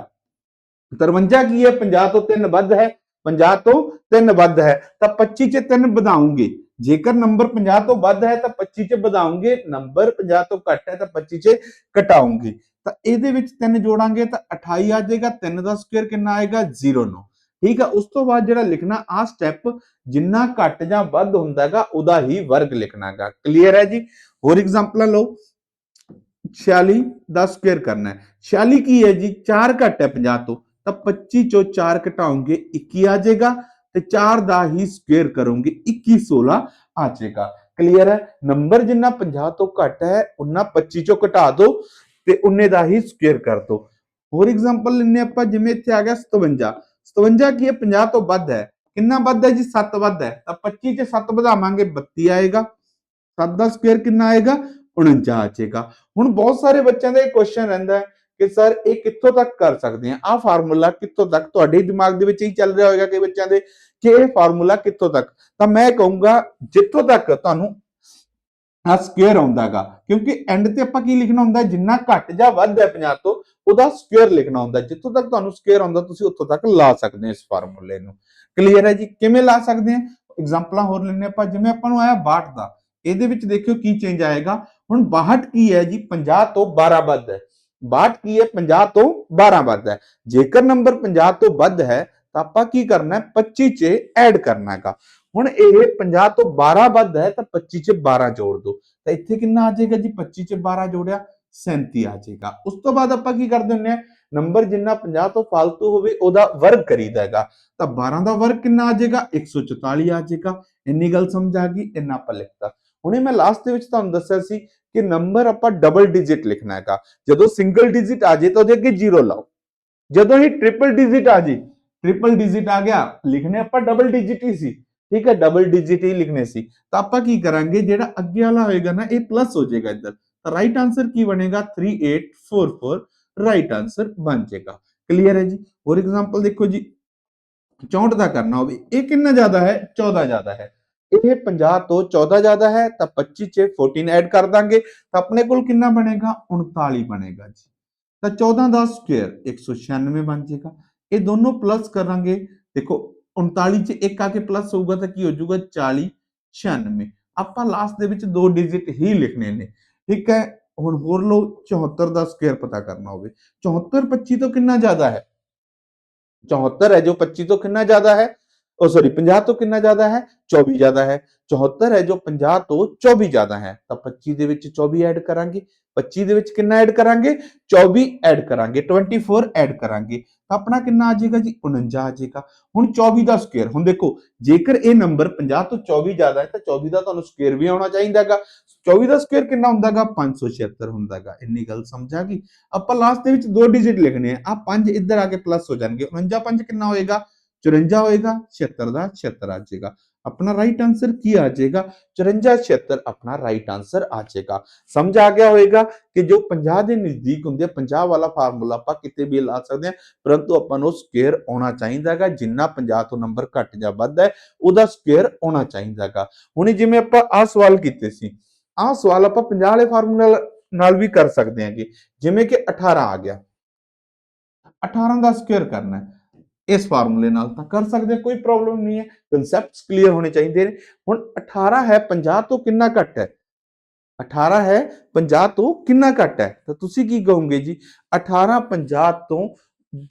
53 ਕੀ ਹੈ? 50 ਤੋਂ 3 ਵੱਧ ਹੈ। 50 ਤੋਂ 3 ਵੱਧ ਹੈ, ਤਾਂ 25 ਚ 3 ਵਧਾਉਂਗੇ। ਜੇਕਰ ਨੰਬਰ 50 ਤੋਂ ਵੱਧ ਹੈ, ਤਾਂ 25 ਚ ਵਧਾਉਂਗੇ। ਨੰਬਰ 50 ਤੋਂ ਘੱਟ ਹੈ, ਤਾਂ 25 ਚ ਘਟਾਉਂਗੇ। ਤਾਂ ਇਹਦੇ ਵਿੱਚ 3 ਜੋੜਾਂਗੇ, ਤਾਂ 28 ਆ ਜਾਏਗਾ। 3 ਦਾ ਸਕੁਅਰ ਕਿੰਨਾ ਆਏਗਾ? 09 ਠੀਕ ਹੈ ਉਸ ਤੋਂ ਬਾਅਦ ਜਿਹੜਾ ਲਿਖਣਾ ਆ ਸਟੈਪ ਜਿੰਨਾ ਘੱਟ ਜਾਂ ਵੱਧ ਹੁੰਦਾ ਹੈਗਾ ਉਹਦਾ ਹੀ ਵਰਗ ਲਿਖਣਾ ਹੈਗਾ ਕਲੀਅਰ ਹੈ ਜੀ? ਹੋਰ ਐਗਜ਼ਾਮਪਲਾਂ ਲਓ। 46 ਦਾ ਸਕੁਅਰ ਕਰਨਾ ਹੈ। 46 ਕੀ ਹੈ ਜੀ? 4 ਘੱਟ ਹੈ 50 ਤੋਂ। ਤਾਂ 25 ਚੋਂ 4 ਘਟਾਉਂਗੇ 21 ਆ ਜਾਏਗਾ ਤੇ 4 ਦਾ ਹੀ ਸਕੁਅਰ ਕਰੋਗੇ 21 16 ਆ ਜਾਏਗਾ। ਕਲੀਅਰ ਹੈ? ਨੰਬਰ ਜਿੰਨਾ 50 ਤੋਂ ਘੱਟ ਹੈ ਉਨਾ 25 ਚੋਂ ਘਟਾ ਦਿਓ ਤੇ ਉਨੇ ਦਾ ਹੀ ਸਕੁਅਰ ਕਰ ਦਿਓ। ਹੋਰ ਐਗਜ਼ਾਮਪਲ ਲੈਣੇ ਆਪਾਂ, ਜਿਵੇਂ ਇੱਥੇ ਆ ਗਿਆ 57 57 ਕੀ ਹੈ? 50 ਤੋਂ ਵੱਧ ਹੈ। ਕਿੰਨਾ ਵੱਧ ਹੈ ਜੀ? 7 ਵੱਧ ਹੈ। ਤਾਂ 25 ਚ 7 ਵਧਾਵਾਂਗੇ 32 ਆਏਗਾ। 7 ਦਾ ਸਕੁਅਰ ਕਿੰਨਾ ਆਏਗਾ? 49 ਆ ਜਾਏਗਾ ਹੁਣ ਬਹੁਤ ਸਾਰੇ ਬੱਚਿਆਂ ਦਾ ਇਹ ਕੁਐਸਚਨ ਰਹਿੰਦਾ ਹੈ ਕਿ ਸਰ ਇਹ ਕਿੱਥੋਂ ਤੱਕ ਕਰ ਸਕਦੇ ਆ? ਆ ਫਾਰਮੂਲਾ ਕਿੱਥੋਂ ਤੱਕ? ਤੁਹਾਡੇ ਦਿਮਾਗ ਦੇ ਵਿੱਚ ਹੀ ਚੱਲ ਰਿਹਾ ਹੋਵੇਗਾ ਕਈ ਬੱਚਿਆਂ ਦੇ ਕਿ ਇਹ ਫਾਰਮੂਲਾ ਕਿੱਥੋਂ ਤੱਕ? ਤਾਂ ਮੈਂ ਕਹੂੰਗਾ ਜਿੱਥੋਂ ਤੱਕ ਤੁਹਾਨੂੰ ਆ ਸਕੁਅਰ ਆਉਂਦਾਗਾ ਕਿਉਂਕਿ ਐਂਡ ਤੇ ਆਪਾਂ ਕੀ ਲਿਖਣਾ ਹੁੰਦਾ? ਜਿੰਨਾ ਘੱਟ ਜਾਂ ਵੱਧ ਹੈ 50 ਤੋਂ, ਉਹਦਾ ਸਕੁਅਰ ਲਿਖਣਾ ਹੁੰਦਾ। ਜਿੱਥੋਂ ਤੱਕ ਤੁਹਾਨੂੰ ਸਕੁਅਰ ਆਉਂਦਾ, ਤੁਸੀਂ ਉੱਥੋਂ ਤੱਕ ਲਾ ਸਕਦੇ ਹੋ ਇਸ ਫਾਰਮੂਲੇ ਨੂੰ। ਕਲੀਅਰ ਹੈ ਜੀ? ਕਿਵੇਂ ਲਾ ਸਕਦੇ ਆ? ਐਗਜ਼ਾਮਪਲਾਂ ਹੋਰ ਲੈਣੇ ਆਪਾਂ। ਜਿਵੇਂ ਆਪਾਂ ਨੂੰ ਆਇਆ 62 ਦਾ। ਇਹਦੇ ਵਿੱਚ ਦੇਖਿਓ ਕੀ ਚੇਂਜ ਆਏਗਾ। ਹੁਣ 62 ਕੀ ਹੈ ਜੀ? 50 ਤੋਂ 12 ਵੱਧ ਹੈ। 62 ਕੀ ਹੈ? 50 ਤੋਂ 12 ਵੱਧ ਹੈ। ਜੇਕਰ ਨੰਬਰ 50 ਤੋਂ ਵੱਧ ਹੈ, ਤਾਂ ਆਪਾਂ ਕੀ ਕਰਨਾ ਹੈ? 25 ਚ ਐਡ ਕਰਨਾ ਹੈਗਾ। ਹੁਣ ਇਹ 50 ਤੋਂ 12 ਵੱਧ ਹੈ, ਤਾਂ 25 ਚ 12 ਜੋੜ ਦਿਓ। ਤਾਂ ਇੱਥੇ ਕਿੰਨਾ ਆ ਜਾਏਗਾ ਜੀ? 25 ਚ 12 ਜੋੜਿਆ 37 ਆ ਜਾਏਗਾ। ਉਸ ਤੋਂ ਬਾਅਦ ਆਪਾਂ ਕੀ ਕਰਦੇ ਹੁੰਨੇ ਆ ਨੰਬਰ ਜਿੰਨਾ 50 ਤੋਂ ਫालतू ਹੋਵੇ, ਉਹਦਾ ਵਰਗ ਕਰੀਦਾ ਹੈਗਾ। ਤਾਂ 12 ਦਾ ਵਰਗ ਕਿੰਨਾ ਆ ਜਾਏਗਾ? 144 ਆ ਜਾਏਗਾ। ਇੰਨੀ ਗੱਲ ਸਮਝ ਆ ਗਈ? ਇੰਨਾ ਆਪਾਂ ਲਿਖਤਾ। ਹੁਣੇ ਮੈਂ ਲਾਸਟ ਦੇ ਵਿੱਚ ਤੁਹਾਨੂੰ ਦੱਸਿਆ ਸੀ ਕਿ ਨੰਬਰ ਆਪਾਂ ਡਬਲ ਡਿਜਿਟ ਲਿਖਣਾ ਹੈਗਾ। ਜਦੋਂ ਸਿੰਗਲ ਡਿਜਿਟ ਆ ਜੇ ਤਾਂ ਉਹਦੇ ਅੱਗੇ ਜ਼ੀਰੋ ਲਾਓ। ਜਦੋਂ ਹੀ ਟ੍ਰਿਪਲ ਡਿਜਿਟ ਆ ਜੇ ਟ੍ਰਿਪਲ ਡਿਜਿਟ ਆ ਗਿਆ, ਲਿਖਣੇ ਆਪਾਂ ਡਬਲ ਡਿਜਿਟ ਹੀ ਸੀ। ਠੀਕ ਹੈ ਡਬਲ ਡਿਜਿਟ ਹੀ ਲਿਖਣੇ ਸੀ। ਤਾਂ ਆਪਾਂ ਕੀ ਕਰਾਂਗੇ, ਜਿਹੜਾ ਅੱਗੇ ਵਾਲਾ ਹੋਏਗਾ ਨਾ, ਇਹ ਪਲੱਸ ਹੋ ਜਾਏਗਾ ਇੱਧਰ। ਤਾਂ ਰਾਈਟ ਆਨਸਰ ਕੀ ਬਣੇਗਾ? 3844 ਰਾਈਟ ਆਨਸਰ ਬਣ ਜਾਏਗਾ। ਕਲੀਅਰ ਹੈ ਜੀ? ਹੋਰ ਐਗਜ਼ਾਮਪਲ ਦੇਖੋ ਜੀ। 64 ਦਾ ਕਰਨਾ ਹੋਵੇ, ਇਹ ਕਿੰਨਾ ਜ਼ਿਆਦਾ ਹੈ? 14 ਜ਼ਿਆਦਾ ਹੈ। ਇਹ 50 ਤੋਂ 14 ਜ਼ਿਆਦਾ ਹੈ, ਤਾਂ 25 ਚ 14 ਐਡ ਕਰ ਦਾਂਗੇ, ਤਾਂ ਆਪਣੇ ਕੋਲ ਕਿੰਨਾ ਬਣੇਗਾ? 39 ਬਣੇਗਾ ਜੀ। ਤਾਂ 14 ਦਾ ਸਕੁਅਰ 196 ਬਣ ਜਾਏਗਾ। ਇਹ ਦੋਨੋਂ ਪਲੱਸ ਕਰਾਂਗੇ। ਦੇਖੋ 39 ਚ 1 ਆ ਕੇ ਪਲੱਸ ਹੋਊਗਾ ਤਾਂ ਕੀ ਹੋ ਜਾਊਗਾ? 40 96 ਆਪਾਂ ਲਾਸਟ ਦੇ ਵਿੱਚ ਦੋ ਡਿਜਿਟ ਹੀ ਲਿਖਣੇ ਨੇ। ਠੀਕ ਹੈ? ਹੁਣ ਹੋਰ ਲੋ 74 ਦਾ ਸਕੁਅਰ ਪਤਾ ਕਰਨਾ ਹੋਵੇ। 74 25 ਤੋਂ ਕਿੰਨਾ ਜ਼ਿਆਦਾ ਹੈ? 74 ਹੈ, ਜੋ 25 ਤੋਂ ਕਿੰਨਾ ਜ਼ਿਆਦਾ ਹੈ ਉਹ ਸੌਰੀ 50 ਤੋਂ ਕਿੰਨਾ ਜ਼ਿਆਦਾ ਹੈ? 24 ਜ਼ਿਆਦਾ ਹੈ। 74 ਹੈ ਜੋ 50 ਤੋਂ 24 ਜ਼ਿਆਦਾ ਹੈ। ਤਾਂ 25 ਦੇ ਵਿੱਚ 24 ਐਡ ਕਰਾਂਗੇ। 25 ਦੇ ਵਿੱਚ ਕਿੰਨਾ ਐਡ ਕਰਾਂਗੇ? 24 ਐਡ ਕਰਾਂਗੇ। 24 ਐਡ ਕਰਾਂਗੇ। ਤਾਂ ਆਪਣਾ ਕਿੰਨਾ ਆ ਜਾਏਗਾ ਜੀ? 49 ਆ ਜਾਏਗਾ। ਹੁਣ 24 ਦਾ ਸਕੁਅਰ ਹੁਣ ਦੇਖੋ, ਜੇਕਰ ਇਹ ਨੰਬਰ 50 ਤੋਂ 24 ਜ਼ਿਆਦਾ ਹੈ, ਤਾਂ 24 ਦਾ ਤੁਹਾਨੂੰ ਸਕੁਅਰ ਵੀ ਆਉਣਾ ਚਾਹੀਦਾਗਾ 24 ਦਾ ਸਕੁਅਰ ਕਿੰਨਾ ਹੁੰਦਾਗਾ 576 ਹੁੰਦਾਗਾ ਇੰਨੀ ਗੱਲ ਸਮਝ ਆ ਗਈ? ਆਪਾਂ ਲਾਸਟ ਦੇ ਵਿੱਚ ਦੋ ਡਿਜਿਟ ਲਿਖਣੇ ਆ। ਆ 5 ਇੱਧਰ ਆ ਕੇ ਪਲੱਸ ਹੋ ਜਾਣਗੇ। 49 5 ਕਿੰਨਾ ਹੋਏਗਾ? 54 ਹੋਏਗਾ 76 ਦਾ 76 ਆ ਜਾਏਗਾ ਆਪਣਾ ਰਾਈਟ ਆਨਸਰ ਕੀ ਆ ਜਾਏਗਾ 54 76 ਆਪਣਾ ਰਾਈਟ ਆਨਸਰ ਆ ਜਾਏਗਾ ਸਮਝ ਆ ਗਿਆ ਹੋਏਗਾ ਕਿ ਜੋ 50 ਦੇ ਨਜ਼ਦੀਕ ਹੁੰਦੇ ਆ 50 ਵਾਲਾ ਫਾਰਮੂਲਾ ਆਪਾਂ ਕਿਤੇ ਵੀ ਲਾ ਸਕਦੇ ਹਾਂ ਪਰੰਤੂ ਆਪਾਂ ਨੂੰ ਸਕੁਅਰ ਆਉਣਾ ਚਾਹੀਦਾਗਾ ਜਿੰਨਾ 50 ਤੋਂ ਨੰਬਰ ਘੱਟ ਜਾਂ ਵੱਧ ਹੈ ਉਹਦਾ ਸਕੁਅਰ ਆਉਣਾ ਚਾਹੀਦਾਗਾ ਹੁਣ ਜਿਵੇਂ ਆਪਾਂ ਆਹ ਸਵਾਲ ਕੀਤੇ ਸੀ ਆਹ ਸਵਾਲ ਆਪਾਂ 50 ਵਾਲੇ ਫਾਰਮੂਲਾ ਨਾਲ ਵੀ ਕਰ ਸਕਦੇ ਹਾਂਗੇ ਜਿਵੇਂ ਕਿ 18 ਆ ਗਿਆ 18 ਦਾ ਸਕੁਅਰ ਕਰਨਾ ਹੈ ਇਸ ਫਾਰਮੂਲੇ ਨਾਲ ਤਾਂ ਕਰ ਸਕਦੇ ਕੋਈ ਪ੍ਰੋਬਲਮ ਨਹੀਂ ਹੈ। ਕਨਸੈਪਟਸ ਕਲੀਅਰ ਹੋਣੇ ਚਾਹੀਦੇ ਨੇ। ਹੁਣ 18 ਹੈ 50 ਤੋਂ ਕਿੰਨਾ ਘੱਟ ਹੈ? 18 ਹੈ 50 ਤੋਂ ਕਿੰਨਾ ਘੱਟ ਹੈ? ਤਾਂ ਤੁਸੀਂ ਕੀ ਕਹੋਗੇ ਜੀ? 18 50 ਤੋਂ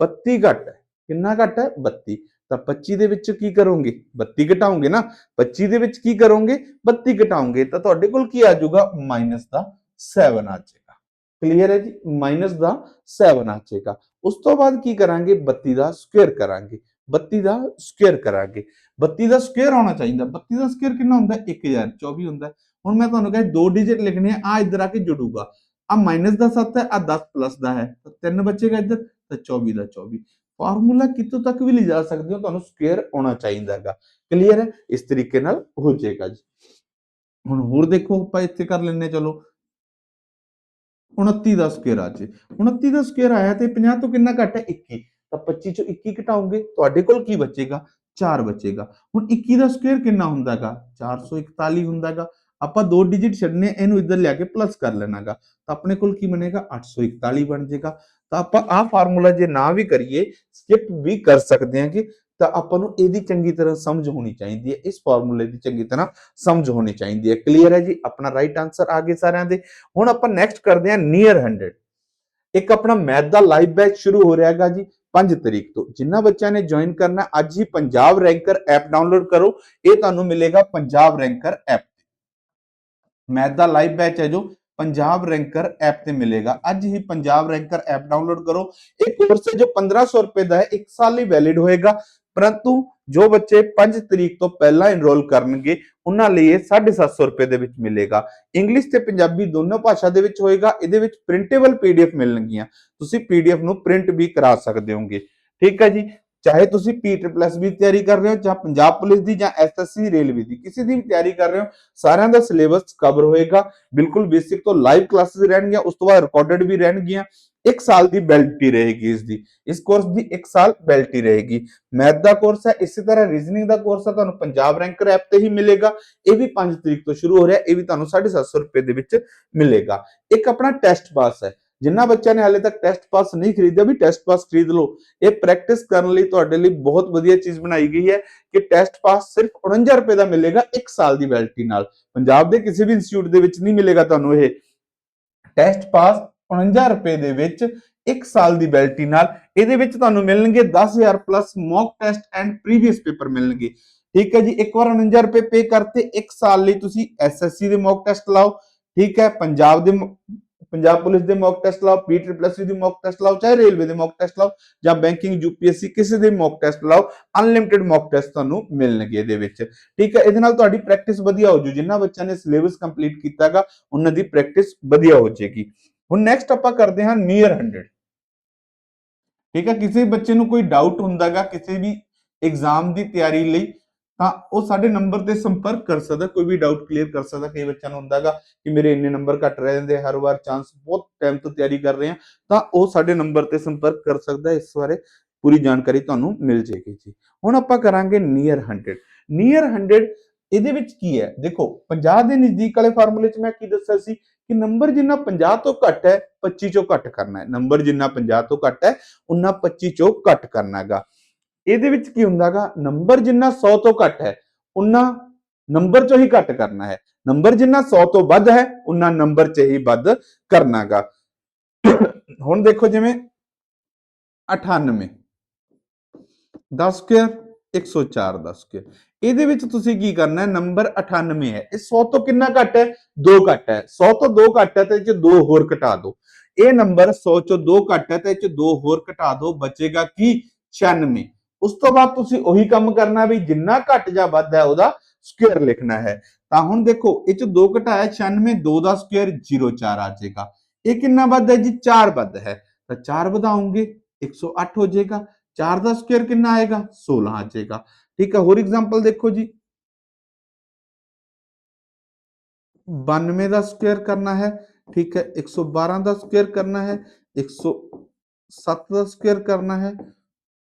32 ਘੱਟ ਹੈ। ਕਿੰਨਾ ਘੱਟ ਹੈ? 32 ਤਾਂ 25 ਦੇ ਵਿੱਚ ਕੀ ਕਰੋਗੇ? 32 ਘਟਾਓਗੇ ਨਾ? 25 ਦੇ ਵਿੱਚ ਕੀ ਕਰੋਗੇ? 32 ਘਟਾਓਗੇ। ਤਾਂ ਤੁਹਾਡੇ ਕੋਲ ਕੀ ਆ ਜਾਊਗਾ? ਮਾਈਨਸ ਦਾ 7 ਆ ਜਾਏਗਾ। ਕਲੀਅਰ ਹੈ ਜੀ? ਮਾਈਨਸ ਦਾ 7 ਆ ਜਾਏਗਾ। ਉਸ ਤੋਂ ਬਾਅਦ ਕੀ ਕਰਾਂਗੇ? 32 ਦਾ ਸਕੁਅਰ ਕਰਾਂਗੇ। 32 ਦਾ ਸਕੁਅਰ ਕਰਾਂਗੇ। 32 ਦਾ ਸਕੁਅਰ ਆਉਣਾ ਚਾਹੀਦਾ। 32 ਦਾ ਸਕੁਅਰ ਕਿੰਨਾ ਹੁੰਦਾ? 1024 ਹੁੰਦਾ। ਹੁਣ ਮੈਂ ਤੁਹਾਨੂੰ ਕਹਿੰਦਾ ਦੋ ਡਿਜਿਟ ਲਿਖਣੇ ਆ ਆ ਇੱਧਰ ਆ ਕੇ ਜੁੜੂਗਾ। ਆ ਮਾਈਨਸ ਦਾ 7 ਹੈ ਆ 10 ਪਲੱਸ ਦਾ ਹੈ। ਤਾਂ ਤਿੰਨ ਬਚੇਗਾ ਇੱਧਰ, ਤਾਂ 24 ਦਾ 24 ਫਾਰਮੂਲਾ ਕਿਤੋਂ ਤੱਕ ਵੀ ਲਿਜਾ ਸਕਦੇ ਹੋ? ਤੁਹਾਨੂੰ ਸਕੁਅਰ ਆਉਣਾ ਚਾਹੀਦਾ ਹੈਗਾ। ਕਲੀਅਰ ਹੈ? ਇਸ ਤਰੀਕੇ ਨਾਲ ਹੋ ਜਾਏਗਾ ਜੀ। ਹੁਣ ਹੋਰ ਦੇਖੋ, ਆਪਾਂ ਇੱਥੇ ਕਰ ਲੈਣੇ ਚਲੋ। 29 ਦਾ ਸਕੁਅਰ ਆ ਜੇ 29 ਦਾ ਸਕੁਅਰ ਆਇਆ ਤੇ 50 ਤੋਂ ਕਿੰਨਾ ਘੱਟ ਹੈ? 21 ਤਾਂ 25 ਚੋਂ 21 ਘਟਾਓਗੇ, ਤੁਹਾਡੇ ਕੋਲ ਕੀ ਬਚੇਗਾ? 4 ਬਚੇਗਾ। ਹੁਣ 21 ਦਾ ਸਕੁਅਰ ਕਿੰਨਾ ਹੁੰਦਾਗਾ? 441 ਹੁੰਦਾਗਾ। ਆਪਾਂ ਦੋ ਡਿਜਿਟ ਛੱਡਨੇ ਇਹਨੂੰ ਇੱਧਰ ਲਿਆ ਕੇ ਪਲੱਸ ਕਰ ਲੈਣਾਗਾ। ਤਾਂ ਆਪਣੇ ਕੋਲ ਕੀ ਬਣੇਗਾ? 841 ਬਣ ਜਾਏਗਾ ਤਾਂ ਆਪਾਂ ਆਹ ਫਾਰਮੂਲਾ ਜੇ ਨਾ ਵੀ ਕਰੀਏ ਸਕਿਪ ਵੀ ਕਰ ਸਕਦੇ ਹਾਂ ਕਿ ਤਾਂ ਆਪਾਂ ਨੂੰ ਇਹਦੀ ਚੰਗੀ ਤਰ੍ਹਾਂ ਸਮਝ ਹੋਣੀ ਚਾਹੀਦੀ ਹੈ। ਇਸ ਫਾਰਮੂਲੇ ਦੀ ਚੰਗੀ ਤਰ੍ਹਾਂ ਸਮਝ ਹੋਣੀ ਚਾਹੀਦੀ ਹੈ। ਕਲੀਅਰ ਹੈ ਜੀ? ਆਪਣਾ ਰਾਈਟ ਆਨਸਰ ਆ ਗਏ ਸਾਰਿਆਂ ਦੇ। ਹੁਣ ਆਪਾਂ ਨੈਕਸਟ ਕਰਦੇ ਹਾਂ ਨੀਅਰ 100 ਇੱਕ ਆਪਣਾ ਮੈਥ ਦਾ ਲਾਈਵ ਬੈਚ ਸ਼ੁਰੂ ਹੋ ਰਿਹਾ ਹੈਗਾ ਜੀ 5 ਤਰੀਕ ਤੋਂ। ਜਿਨ੍ਹਾਂ ਬੱਚਿਆਂ ਨੇ ਜੁਆਇਨ ਕਰਨਾ, ਅੱਜ ਹੀ ਪੰਜਾਬ ਰੈਂਕਰ ਐਪ ਡਾਊਨਲੋਡ ਕਰੋ। ਇਹ ਤੁਹਾਨੂੰ ਮਿਲੇਗਾ ਪੰਜਾਬ ਰੈਂਕਰ ਐਪ ਮੈਥ ਦਾ ਲਾਈਵ ਬੈਚ ਹੈ ਜੋ, ਪੰਜਾਬ ਰੈਂਕਰ ਐਪ ਤੇ ਮਿਲੇਗਾ। ਅੱਜ ਹੀ ਪੰਜਾਬ ਰੈਂਕਰ ਐਪ ਡਾਊਨਲੋਡ ਕਰੋ। ਇਹ ਕੋਰਸ ਹੈ ਜੋ 1500 ਰੁਪਏ ਦਾ ਹੈ। 1 ਸਾਲ ਲਈ ਵੈਲਿਡ ਹੋਏਗਾ। ਪਰੰਤੂ ਜੋ ਬੱਚੇ 5 ਤਰੀਕ ਤੋਂ ਪਹਿਲਾਂ ਇਨਰੋਲ ਕਰਨਗੇ, ਉਹਨਾਂ ਲਈ ਇਹ 750 ਰੁਪਏ ਦੇ ਵਿੱਚ ਮਿਲੇਗਾ। ਇੰਗਲਿਸ਼ ਤੇ ਪੰਜਾਬੀ ਦੋਨੋਂ ਭਾਸ਼ਾ ਦੇ ਵਿੱਚ ਹੋਏਗਾ, ਇਹਦੇ ਵਿੱਚ ਪ੍ਰਿੰਟੇਬਲ ਪੀਡੀਐਫ ਮਿਲਣਗੀਆਂ। ਤੁਸੀਂ ਪੀਡੀਐਫ ਨੂੰ ਪ੍ਰਿੰਟ ਵੀ ਕਰਾ ਸਕਦੇ ਹੋਗੇ ਠੀਕ ਹੈ ਜੀ? ਚਾਹੇ ਤੁਸੀਂ ਪੀਟੀਪਲਸ ਦੀ ਤਿਆਰੀ ਕਰ ਰਹੇ ਹੋ, ਜਾਂ ਪੰਜਾਬ ਪੁਲਿਸ ਦੀ, ਜਾਂ ਐਸਐਸਸੀ ਰੇਲਵੇ ਦੀ, ਕਿਸੇ ਦੀ ਵੀ ਤਿਆਰੀ ਕਰ ਰਹੇ ਹੋ, ਸਾਰਿਆਂ ਦਾ ਸਿਲੇਬਸ ਕਵਰ ਹੋਏਗਾ। ਬਿਲਕੁਲ ਬੇਸਿਕ ਤੋਂ ਲਾਈਵ ਕਲਾਸਿਸ ਰਹਿਣਗੀਆਂ, ਉਸ ਤੋਂ ਬਾਅਦ ਰਿਕਾਰਡਡ ਵੀ ਰਹਿਣਗੀਆਂ। ਇੱਕ ਸਾਲ ਦੀ ਵੈਲਿਡਿਟੀ ਰਹੇਗੀ ਇਸ ਦੀ ਇਸ ਕੋਰਸ ਦੀ ਇੱਕ ਸਾਲ ਵੈਲਿਡਿਟੀ ਰਹੇਗੀ। ਮੈਥ ਦਾ ਕੋਰਸ ਹੈ, ਇਸੇ ਤਰ੍ਹਾਂ ਰੀਜ਼ਨਿੰਗ ਦਾ ਕੋਰਸ ਹੈ, ਤੁਹਾਨੂੰ ਪੰਜਾਬ ਰੈਂਕਰ ਐਪ ਤੇ ਹੀ ਮਿਲੇਗਾ। ਇਹ ਵੀ 5 ਤਰੀਕ ਤੋਂ ਸ਼ੁਰੂ ਹੋ ਰਿਹਾ, ਇਹ ਵੀ ਤੁਹਾਨੂੰ 750 ਰੁਪਏ ਦੇ ਵਿੱਚ ਮਿਲੇਗਾ। ਇੱਕ ਆਪਣਾ ਟੈਸਟ ਪਾਸ ਹੈ। ਜਿਨ੍ਹਾਂ ਬੱਚਿਆਂ ਨੇ ਹਾਲੇ ਤੱਕ ਟੈਸਟ ਪਾਸ ਨਹੀਂ ਖਰੀਦਿਆ, ਵੀ ਟੈਸਟ ਪਾਸ ਖਰੀਦ ਲਓ। ਇਹ ਪ੍ਰੈਕਟਿਸ ਕਰਨ ਲਈ ਤੁਹਾਡੇ ਲਈ ਬਹੁਤ ਵਧੀਆ ਚੀਜ਼ ਬਣਾਈ ਗਈ ਹੈ ਕਿ ਟੈਸਟ ਪਾਸ ਸਿਰਫ 49 ਰੁਪਏ ਦਾ ਮਿਲੇਗਾ 1 ਸਾਲ ਦੀ ਵੈਲਿਡਿਟੀ ਨਾਲ। ਪੰਜਾਬ ਦੇ ਕਿਸੇ ਵੀ ਇੰਸਟੀਚਿਊਟ ਦੇ ਵਿੱਚ ਨਹੀਂ ਮਿਲੇਗਾ ਤੁਹਾਨੂੰ ਇਹ। ਟੈਸਟ ਪਾਸ 49 ਰੁਪਏ ਦੇ ਵਿੱਚ 1 ਸਾਲ ਦੀ ਵੈਲਿਡਿਟੀ ਨਾਲ ਇਹਦੇ ਵਿੱਚ ਤੁਹਾਨੂੰ ਮਿਲਣਗੇ 10000 plus mock test and previous paper ਮਿਲਣਗੇ। ਠੀਕ ਹੈ ਜੀ, ਇੱਕ ਵਾਰ 49 ਰੁਪਏ ਪੇ ਕਰਤੇ 1 ਸਾਲ ਲਈ ਤੁਸੀਂ ਐਸਐਸਸੀ ਦੇ ਮੌਕ ਟੈਸਟ ਲਾਓ, ਠੀਕ ਹੈ, ਪੰਜਾਬ ਦੇ ਪੰਜਾਬ ਪੁਲਿਸ ਦੇ ਮੌਕ ਟੈਸਟ ਲਾਓ ਪੀਟੀਪਲਸ ਦੀ ਮੌਕ ਟੈਸਟ ਲਾਓ, ਚਾਹੇ ਰੇਲਵੇ ਦੇ ਮੌਕ ਟੈਸਟ ਲਾਓ, ਜਾਂ ਬੈਂਕਿੰਗ ਯੂਪੀਐਸਸੀ ਕਿਸੇ ਦੇ ਮੌਕ ਟੈਸਟ ਲਾਓ ਅਨਲਿਮਿਟਿਡ ਮੌਕ ਟੈਸਟ ਤੁਹਾਨੂੰ ਮਿਲਣਗੇ ਇਹਦੇ ਵਿੱਚ। ਠੀਕ ਹੈ, ਇਹਦੇ ਨਾਲ ਤੁਹਾਡੀ ਪ੍ਰੈਕਟਿਸ ਵਧੀਆ ਹੋ ਜੂ। ਜਿੰਨਾ ਬੱਚਿਆਂ ਨੇ ਸਿਲੇਬਸ ਕੰਪਲੀਟ ਕੀਤਾਗਾ, ਉਹਨਾਂ ਦੀ ਪ੍ਰੈਕਟਿਸ ਵਧੀਆ ਹੋ ਜਾਏਗੀ ਹੁਣ ਨੈਕਸਟ ਆਪਾਂ ਕਰਦੇ ਹਾਂ ਨੀਅਰ 100 ਠੀਕ ਹੈ, ਕਿਸੇ ਬੱਚੇ ਨੂੰ ਕੋਈ ਡਾਊਟ ਹੁੰਦਾਗਾ ਕਿਸੇ ਵੀ ਐਗਜ਼ਾਮ ਦੀ ਤਿਆਰੀ ਲਈ, ਤਾਂ ਉਹ ਸਾਡੇ ਨੰਬਰ ਤੇ ਸੰਪਰਕ ਕਰ ਸਕਦਾ, ਕੋਈ ਵੀ ਡਾਊਟ ਕਲੀਅਰ ਕਰ ਸਕਦਾ। ਕਈ ਬੱਚਿਆਂ ਨੂੰ ਹੁੰਦਾਗਾ ਕਿ ਮੇਰੇ ਇੰਨੇ ਨੰਬਰ ਘੱਟ ਰਹਿ ਜਾਂਦੇ, ਹਰ ਵਾਰ ਚਾਂਸ ਬਹੁਤ ਟਾਈਮ ਤੋਂ ਤਿਆਰੀ ਕਰ ਰਹੇ ਆ ਤਾਂ ਉਹ ਸਾਡੇ ਨੰਬਰ ਤੇ ਸੰਪਰਕ ਕਰ ਸਕਦਾ, ਇਸ ਬਾਰੇ ਪੂਰੀ ਜਾਣਕਾਰੀ ਤੁਹਾਨੂੰ ਮਿਲ ਜੇਗੀ ਜੀ। ਹੁਣ ਆਪਾਂ ਕਰਾਂਗੇ ਨੀਅਰ 100 ਨੀਅਰ 100 ਇਹਦੇ ਵਿੱਚ ਕੀ ਹੈ? ਦੇਖੋ 50 ਦੇ ਨਜ਼ਦੀਕ ਵਾਲੇ ਫਾਰਮੂਲੇ 'ਚ ਮੈਂ ਕੀ ਦੱਸਿਆ ਸੀ ਕਿ ਨੰਬਰ ਜਿੰਨਾ 50 ਤੋਂ ਘੱਟ ਹੈ 25 ਚੋਂ ਘੱਟ ਕਰਨਾ ਹੈ। ਨੰਬਰ ਜਿੰਨਾ 50 ਤੋਂ ਘੱਟ ਹੈ ਉਨਾ 25 ਚੋਂ ਘੱਟ ਕਰਨਾ ਹੈਗਾ। ਇਹਦੇ ਵਿੱਚ ਕੀ ਹੁੰਦਾਗਾ ਨੰਬਰ ਜਿੰਨਾ 100 ਤੋਂ ਘੱਟ ਹੈ ਉਨਾ ਨੰਬਰ ਚੋਂ ਹੀ ਘੱਟ ਕਰਨਾ ਹੈ। ਨੰਬਰ ਜਿੰਨਾ 100 ਤੋਂ ਵੱਧ ਹੈ ਉਨਾ ਨੰਬਰ 'ਚ ਹੀ ਵੱਧ ਕਰਨਾਗਾ ਹੁਣ ਦੇਖੋ ਜਿਵੇਂ 98 10 ਸਕੁਅਰ 104 ਦਾ ਸਕੁਅਰ। ਇਹਦੇ ਵਿੱਚ ਤੁਸੀਂ ਕੀ ਕਰਨਾ ਹੈ? ਨੰਬਰ 98 ਹੈ। ਇਹ 100 ਤੋਂ ਕਿੰਨਾ ਘੱਟ ਹੈ? 2 ਘੱਟ ਹੈ। 100 ਤੋਂ 2 ਘੱਟ ਹੈ ਤੇ ਇਹ ਚ 2 ਹੋਰ ਘਟਾ ਦਿਓ। ਇਹ ਨੰਬਰ 100 ਚੋਂ 2 ਘੱਟ ਹੈ ਤੇ ਇਹ ਚ 2 ਹੋਰ ਘਟਾ ਦਿਓ। ਬਚੇਗਾ ਕੀ? 96 ਉਸ ਤੋਂ ਬਾਅਦ ਤੁਸੀਂ ਉਹੀ ਕੰਮ ਕਰਨਾ ਵੀ ਜਿੰਨਾ ਘੱਟ ਜਾਂ ਵੱਧ ਹੈ ਉਹਦਾ ਸਕੁਅਰ ਲਿਖਣਾ ਹੈ। ਤਾਂ ਹੁਣ ਦੇਖੋ, ਇਹ ਚ 2 ਘਟਾਇਆ 96 2 ਦਾ ਸਕੁਅਰ 04 ਆ ਜਾਏਗਾ। ਇਹ ਕਿੰਨਾ ਵੱਧ ਹੈ ਜੀ? 4 ਵੱਧ ਹੈ। ਤਾਂ 4 ਵਧਾਉਂਗੇ 108 ਹੋ ਜਾਏਗਾ। 4 ਦਾ ਸਕੁਅਰ ਕਿੰਨਾ ਆਏਗਾ? 16 ਆ ਜਾਏਗਾ। ਠੀਕ ਹੈ ਹੋਰ ਐਗਜ਼ਾਮਪਲ ਦੇਖੋ ਜੀ। 92 ਦਾ ਸਕੁਅਰ ਕਰਨਾ ਹੈ, ਠੀਕ ਹੈ 112 ਦਾ ਸਕੁਅਰ ਕਰਨਾ ਹੈ 107 ਦਾ ਸਕੁਅਰ ਕਰਨਾ ਹੈ।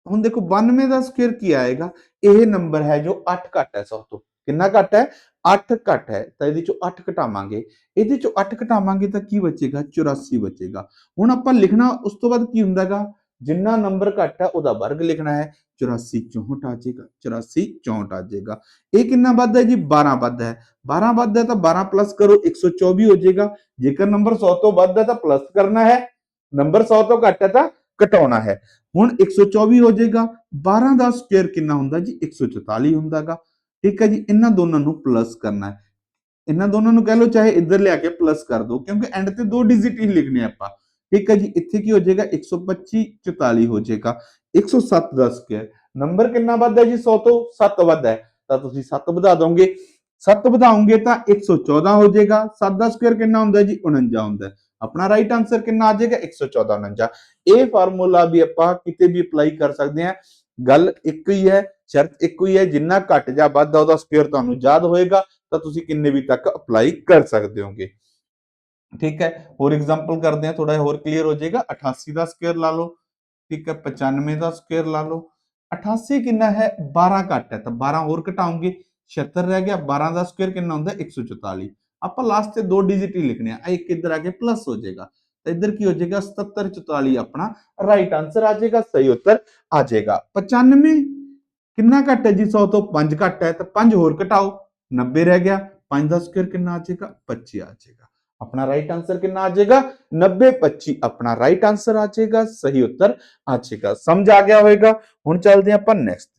ਹੁਣ ਦੇਖੋ 92 ਦਾ ਸਕੁਅਰ ਕੀ ਆਏਗਾ? ਇਹ ਨੰਬਰ ਹੈ ਜੋ 8 ਘੱਟ ਹੈ 100 ਤੋਂ। ਕਿੰਨਾ ਘੱਟ ਹੈ? 8 ਘੱਟ ਹੈ। ਤਾਂ ਇਹਦੇ ਚੋਂ 8 ਘਟਾਵਾਂਗੇ। ਇਹਦੇ ਚੋਂ 8 ਘਟਾਵਾਂਗੇ ਤਾਂ ਕੀ ਬਚੇਗਾ? 84 ਬਚੇਗਾ। ਹੁਣ ਆਪਾਂ ਲਿਖਣਾ, ਉਸ ਤੋਂ ਬਾਅਦ ਕੀ ਹੁੰਦਾਗਾ? ਜਿੰਨਾ ਨੰਬਰ ਘੱਟ ਹੈ ਉਹਦਾ ਵਰਗ ਲਿਖਣਾ ਹੈ। 84 64 ਆ ਜਾਏਗਾ 84 64 ਆ ਜਾਏਗਾ। ਇਹ ਕਿੰਨਾ ਵੱਧ ਹੈ ਜੀ? 12 ਵੱਧ ਹੈ। 12 ਵੱਧ ਹੈ ਤਾਂ 12 ਪਲੱਸ ਕਰੋ 124 ਹੋ ਜਾਏਗਾ। ਜੇਕਰ ਨੰਬਰ 100 ਤੋਂ ਵੱਧ ਹੈ ਤਾਂ ਪਲੱਸ ਕਰਨਾ ਹੈ। ਨੰਬਰ 100 ਤੋਂ ਘੱਟ ਹੈ ਤਾਂ ਘਟਾਉਣਾ ਹੈ। ਹੁਣ 124 ਹੋ ਜਾਏਗਾ। 12 ਦਾ ਸਕੁਅਰ ਕਿੰਨਾ ਹੁੰਦਾ ਜੀ? 144 ਹੁੰਦਾਗਾ। ਠੀਕ ਹੈ ਜੀ? ਇਹਨਾਂ ਦੋਨਾਂ ਨੂੰ ਪਲੱਸ ਕਰਨਾ ਹੈ। ਇਹਨਾਂ ਦੋਨਾਂ ਨੂੰ ਕਹਿ ਲਓ, ਚਾਹੇ ਇੱਧਰ ਲਿਆ ਕੇ ਪਲੱਸ ਕਰ ਦਿਓ, ਕਿਉਂਕਿ ਐਂਡ ਤੇ ਦੋ ਡਿਜਿਟ ਹੀ ਲਿਖਣੇ ਆਪਾਂ। ਠੀਕ ਹੈ ਜੀ, ਇੱਥੇ ਕੀ ਹੋ ਜਾਏਗਾ? 125 44 ਹੋ ਜਾਏਗਾ। 107 ਦਾ ਸਕੁਅਰ ਨੰਬਰ ਕਿੰਨਾ ਵੱਧ ਜੀ? 100 ਤੋਂ 7 ਵੱਧ ਹੈ। ਤਾਂ ਤੁਸੀਂ 7 ਵਧਾ ਦੋਗੇ। 7 ਵਧਾਉਂਗੇ ਤਾਂ 114 ਹੋ ਜਾਏਗਾ। 7 ਦਾ ਸਕੁਅਰ ਕਿੰਨਾ ਹੁੰਦਾ ਜੀ? 49 ਹੁੰਦਾ ਆਪਣਾ ਰਾਈਟ ਆਨਸਰ ਕਿੰਨਾ ਆ ਜਾਏਗਾ? 114 49 ਇਹ ਫਾਰਮੂਲਾ ਵੀ ਆਪਾਂ ਕਿਤੇ ਵੀ ਅਪਲਾਈ ਕਰ ਸਕਦੇ ਹਾਂ। ਗੱਲ ਇੱਕ ਹੀ ਹੈ, ਸ਼ਰਤ ਇੱਕੋ ਹੀ ਹੈ। ਜਿੰਨਾ ਘੱਟ ਜਾਂ ਵੱਧ ਆ, ਉਹਦਾ ਸਕੁਅਰ ਤੁਹਾਨੂੰ ਯਾਦ ਹੋਏਗਾ। ਤਾਂ ਤੁਸੀਂ ਕਿੰਨੇ ਵੀ ਤੱਕ ਅਪਲਾਈ ਕਰ ਸਕਦੇ ਹੋਗੇ। ਠੀਕ ਹੈ ਹੋਰ ਐਗਜ਼ਾਮਪਲ ਕਰਦੇ ਹਾਂ ਥੋੜਾ ਹੋਰ ਕਲੀਅਰ ਹੋ ਜਾਏਗਾ 88 ਦਾ ਸਕੁਅਰ ਲਾ ਲਓ ਠੀਕ ਹੈ 95 ਦਾ ਸਕੁਅਰ ਲਾ ਲਓ 88 ਕਿੰਨਾ ਹੈ 12 ਘੱਟ ਹੈ ਤਾਂ 12 ਹੋਰ ਘਟਾਉਂਗੇ 76 ਰਹਿ ਗਿਆ 12 ਦਾ ਸਕੁਅਰ ਕਿੰਨਾ ਹੁੰਦਾ 144 ਆਪਾਂ ਲਾਸਟ ਤੇ ਦੋ ਡਿਜਿਟ ਹੀ ਲਿਖਣੇ ਆ ਇਹ ਇੱਕ ਇੱਧਰ ਆ ਕੇ ਪਲੱਸ ਹੋ ਜਾਏਗਾ ਤਾਂ ਇੱਧਰ ਕੀ ਹੋ ਜਾਏਗਾ 77 44 ਆਪਣਾ ਰਾਈਟ ਆਨਸਰ ਆ ਜਾਏਗਾ ਸਹੀ ਉੱਤਰ ਆ ਜਾਏਗਾ 95 ਕਿੰਨਾ ਘੱਟ ਹੈ ਜੀ 100 ਤੋਂ 5 ਘੱਟ ਹੈ ਤਾਂ 5 ਹੋਰ ਘਟਾਓ 90 ਰਹਿ ਗਿਆ 5 ਦਾ ਸਕੁਅਰ ਕਿੰਨਾ ਆ ਜਾਏਗਾ 25 ਆ ਜਾਏਗਾ ਆਪਣਾ ਰਾਈਟ ਆਨਸਰ ਕਿੰਨਾ ਆ ਜਾਏਗਾ 90 25 ਆਪਣਾ ਰਾਈਟ ਆਨਸਰ ਆ ਜਾਏਗਾ ਸਹੀ ਉੱਤਰ ਆ ਜਾਏਗਾ ਸਮਝ ਆ ਗਿਆ ਹੋਵੇਗਾ ਹੁਣ ਚੱਲਦੇ ਹਾਂ ਆਪਾਂ ਨੈਕਸਟ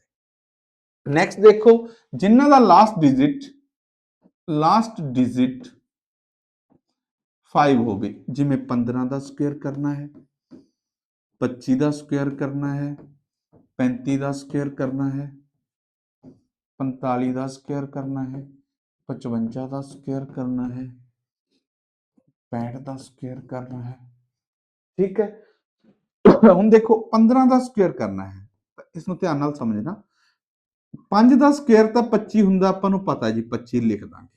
ਨੈਕਸਟ ਦੇਖੋ ਜਿਨ੍ਹਾਂ ਦਾ ਲਾਸਟ ਡਿਜਿਟ ਲਾਸਟ ਡਿਜਿਟ 5 ਹੋਵੇ ਜਿਵੇਂ 15 ਦਾ ਸਕੁਅਰ ਕਰਨਾ ਹੈ 25 ਦਾ ਸਕੁਅਰ ਕਰਨਾ ਹੈ 35 ਦਾ ਸਕੁਅਰ ਕਰਨਾ ਹੈ 45 ਦਾ ਸਕੁਅਰ ਕਰਨਾ ਹੈ 55 ਦਾ ਸਕੁਅਰ ਕਰਨਾ ਹੈ 65 ਦਾ ਸਕੁਅਰ ਕਰਨਾ ਹੈ। ਠੀਕ ਹੈ? ਹੁਣ ਦੇਖੋ 15 ਦਾ ਸਕੁਅਰ ਕਰਨਾ ਹੈ। ਤਾਂ ਇਸ ਨੂੰ ਧਿਆਨ ਨਾਲ ਸਮਝਣਾ। 5 ਦਾ ਸਕੁਅਰ ਤਾਂ 25 ਹੁੰਦਾ, ਆਪਾਂ ਨੂੰ ਪਤਾ ਜੀ 25 ਲਿਖ ਦਾਂਗੇ।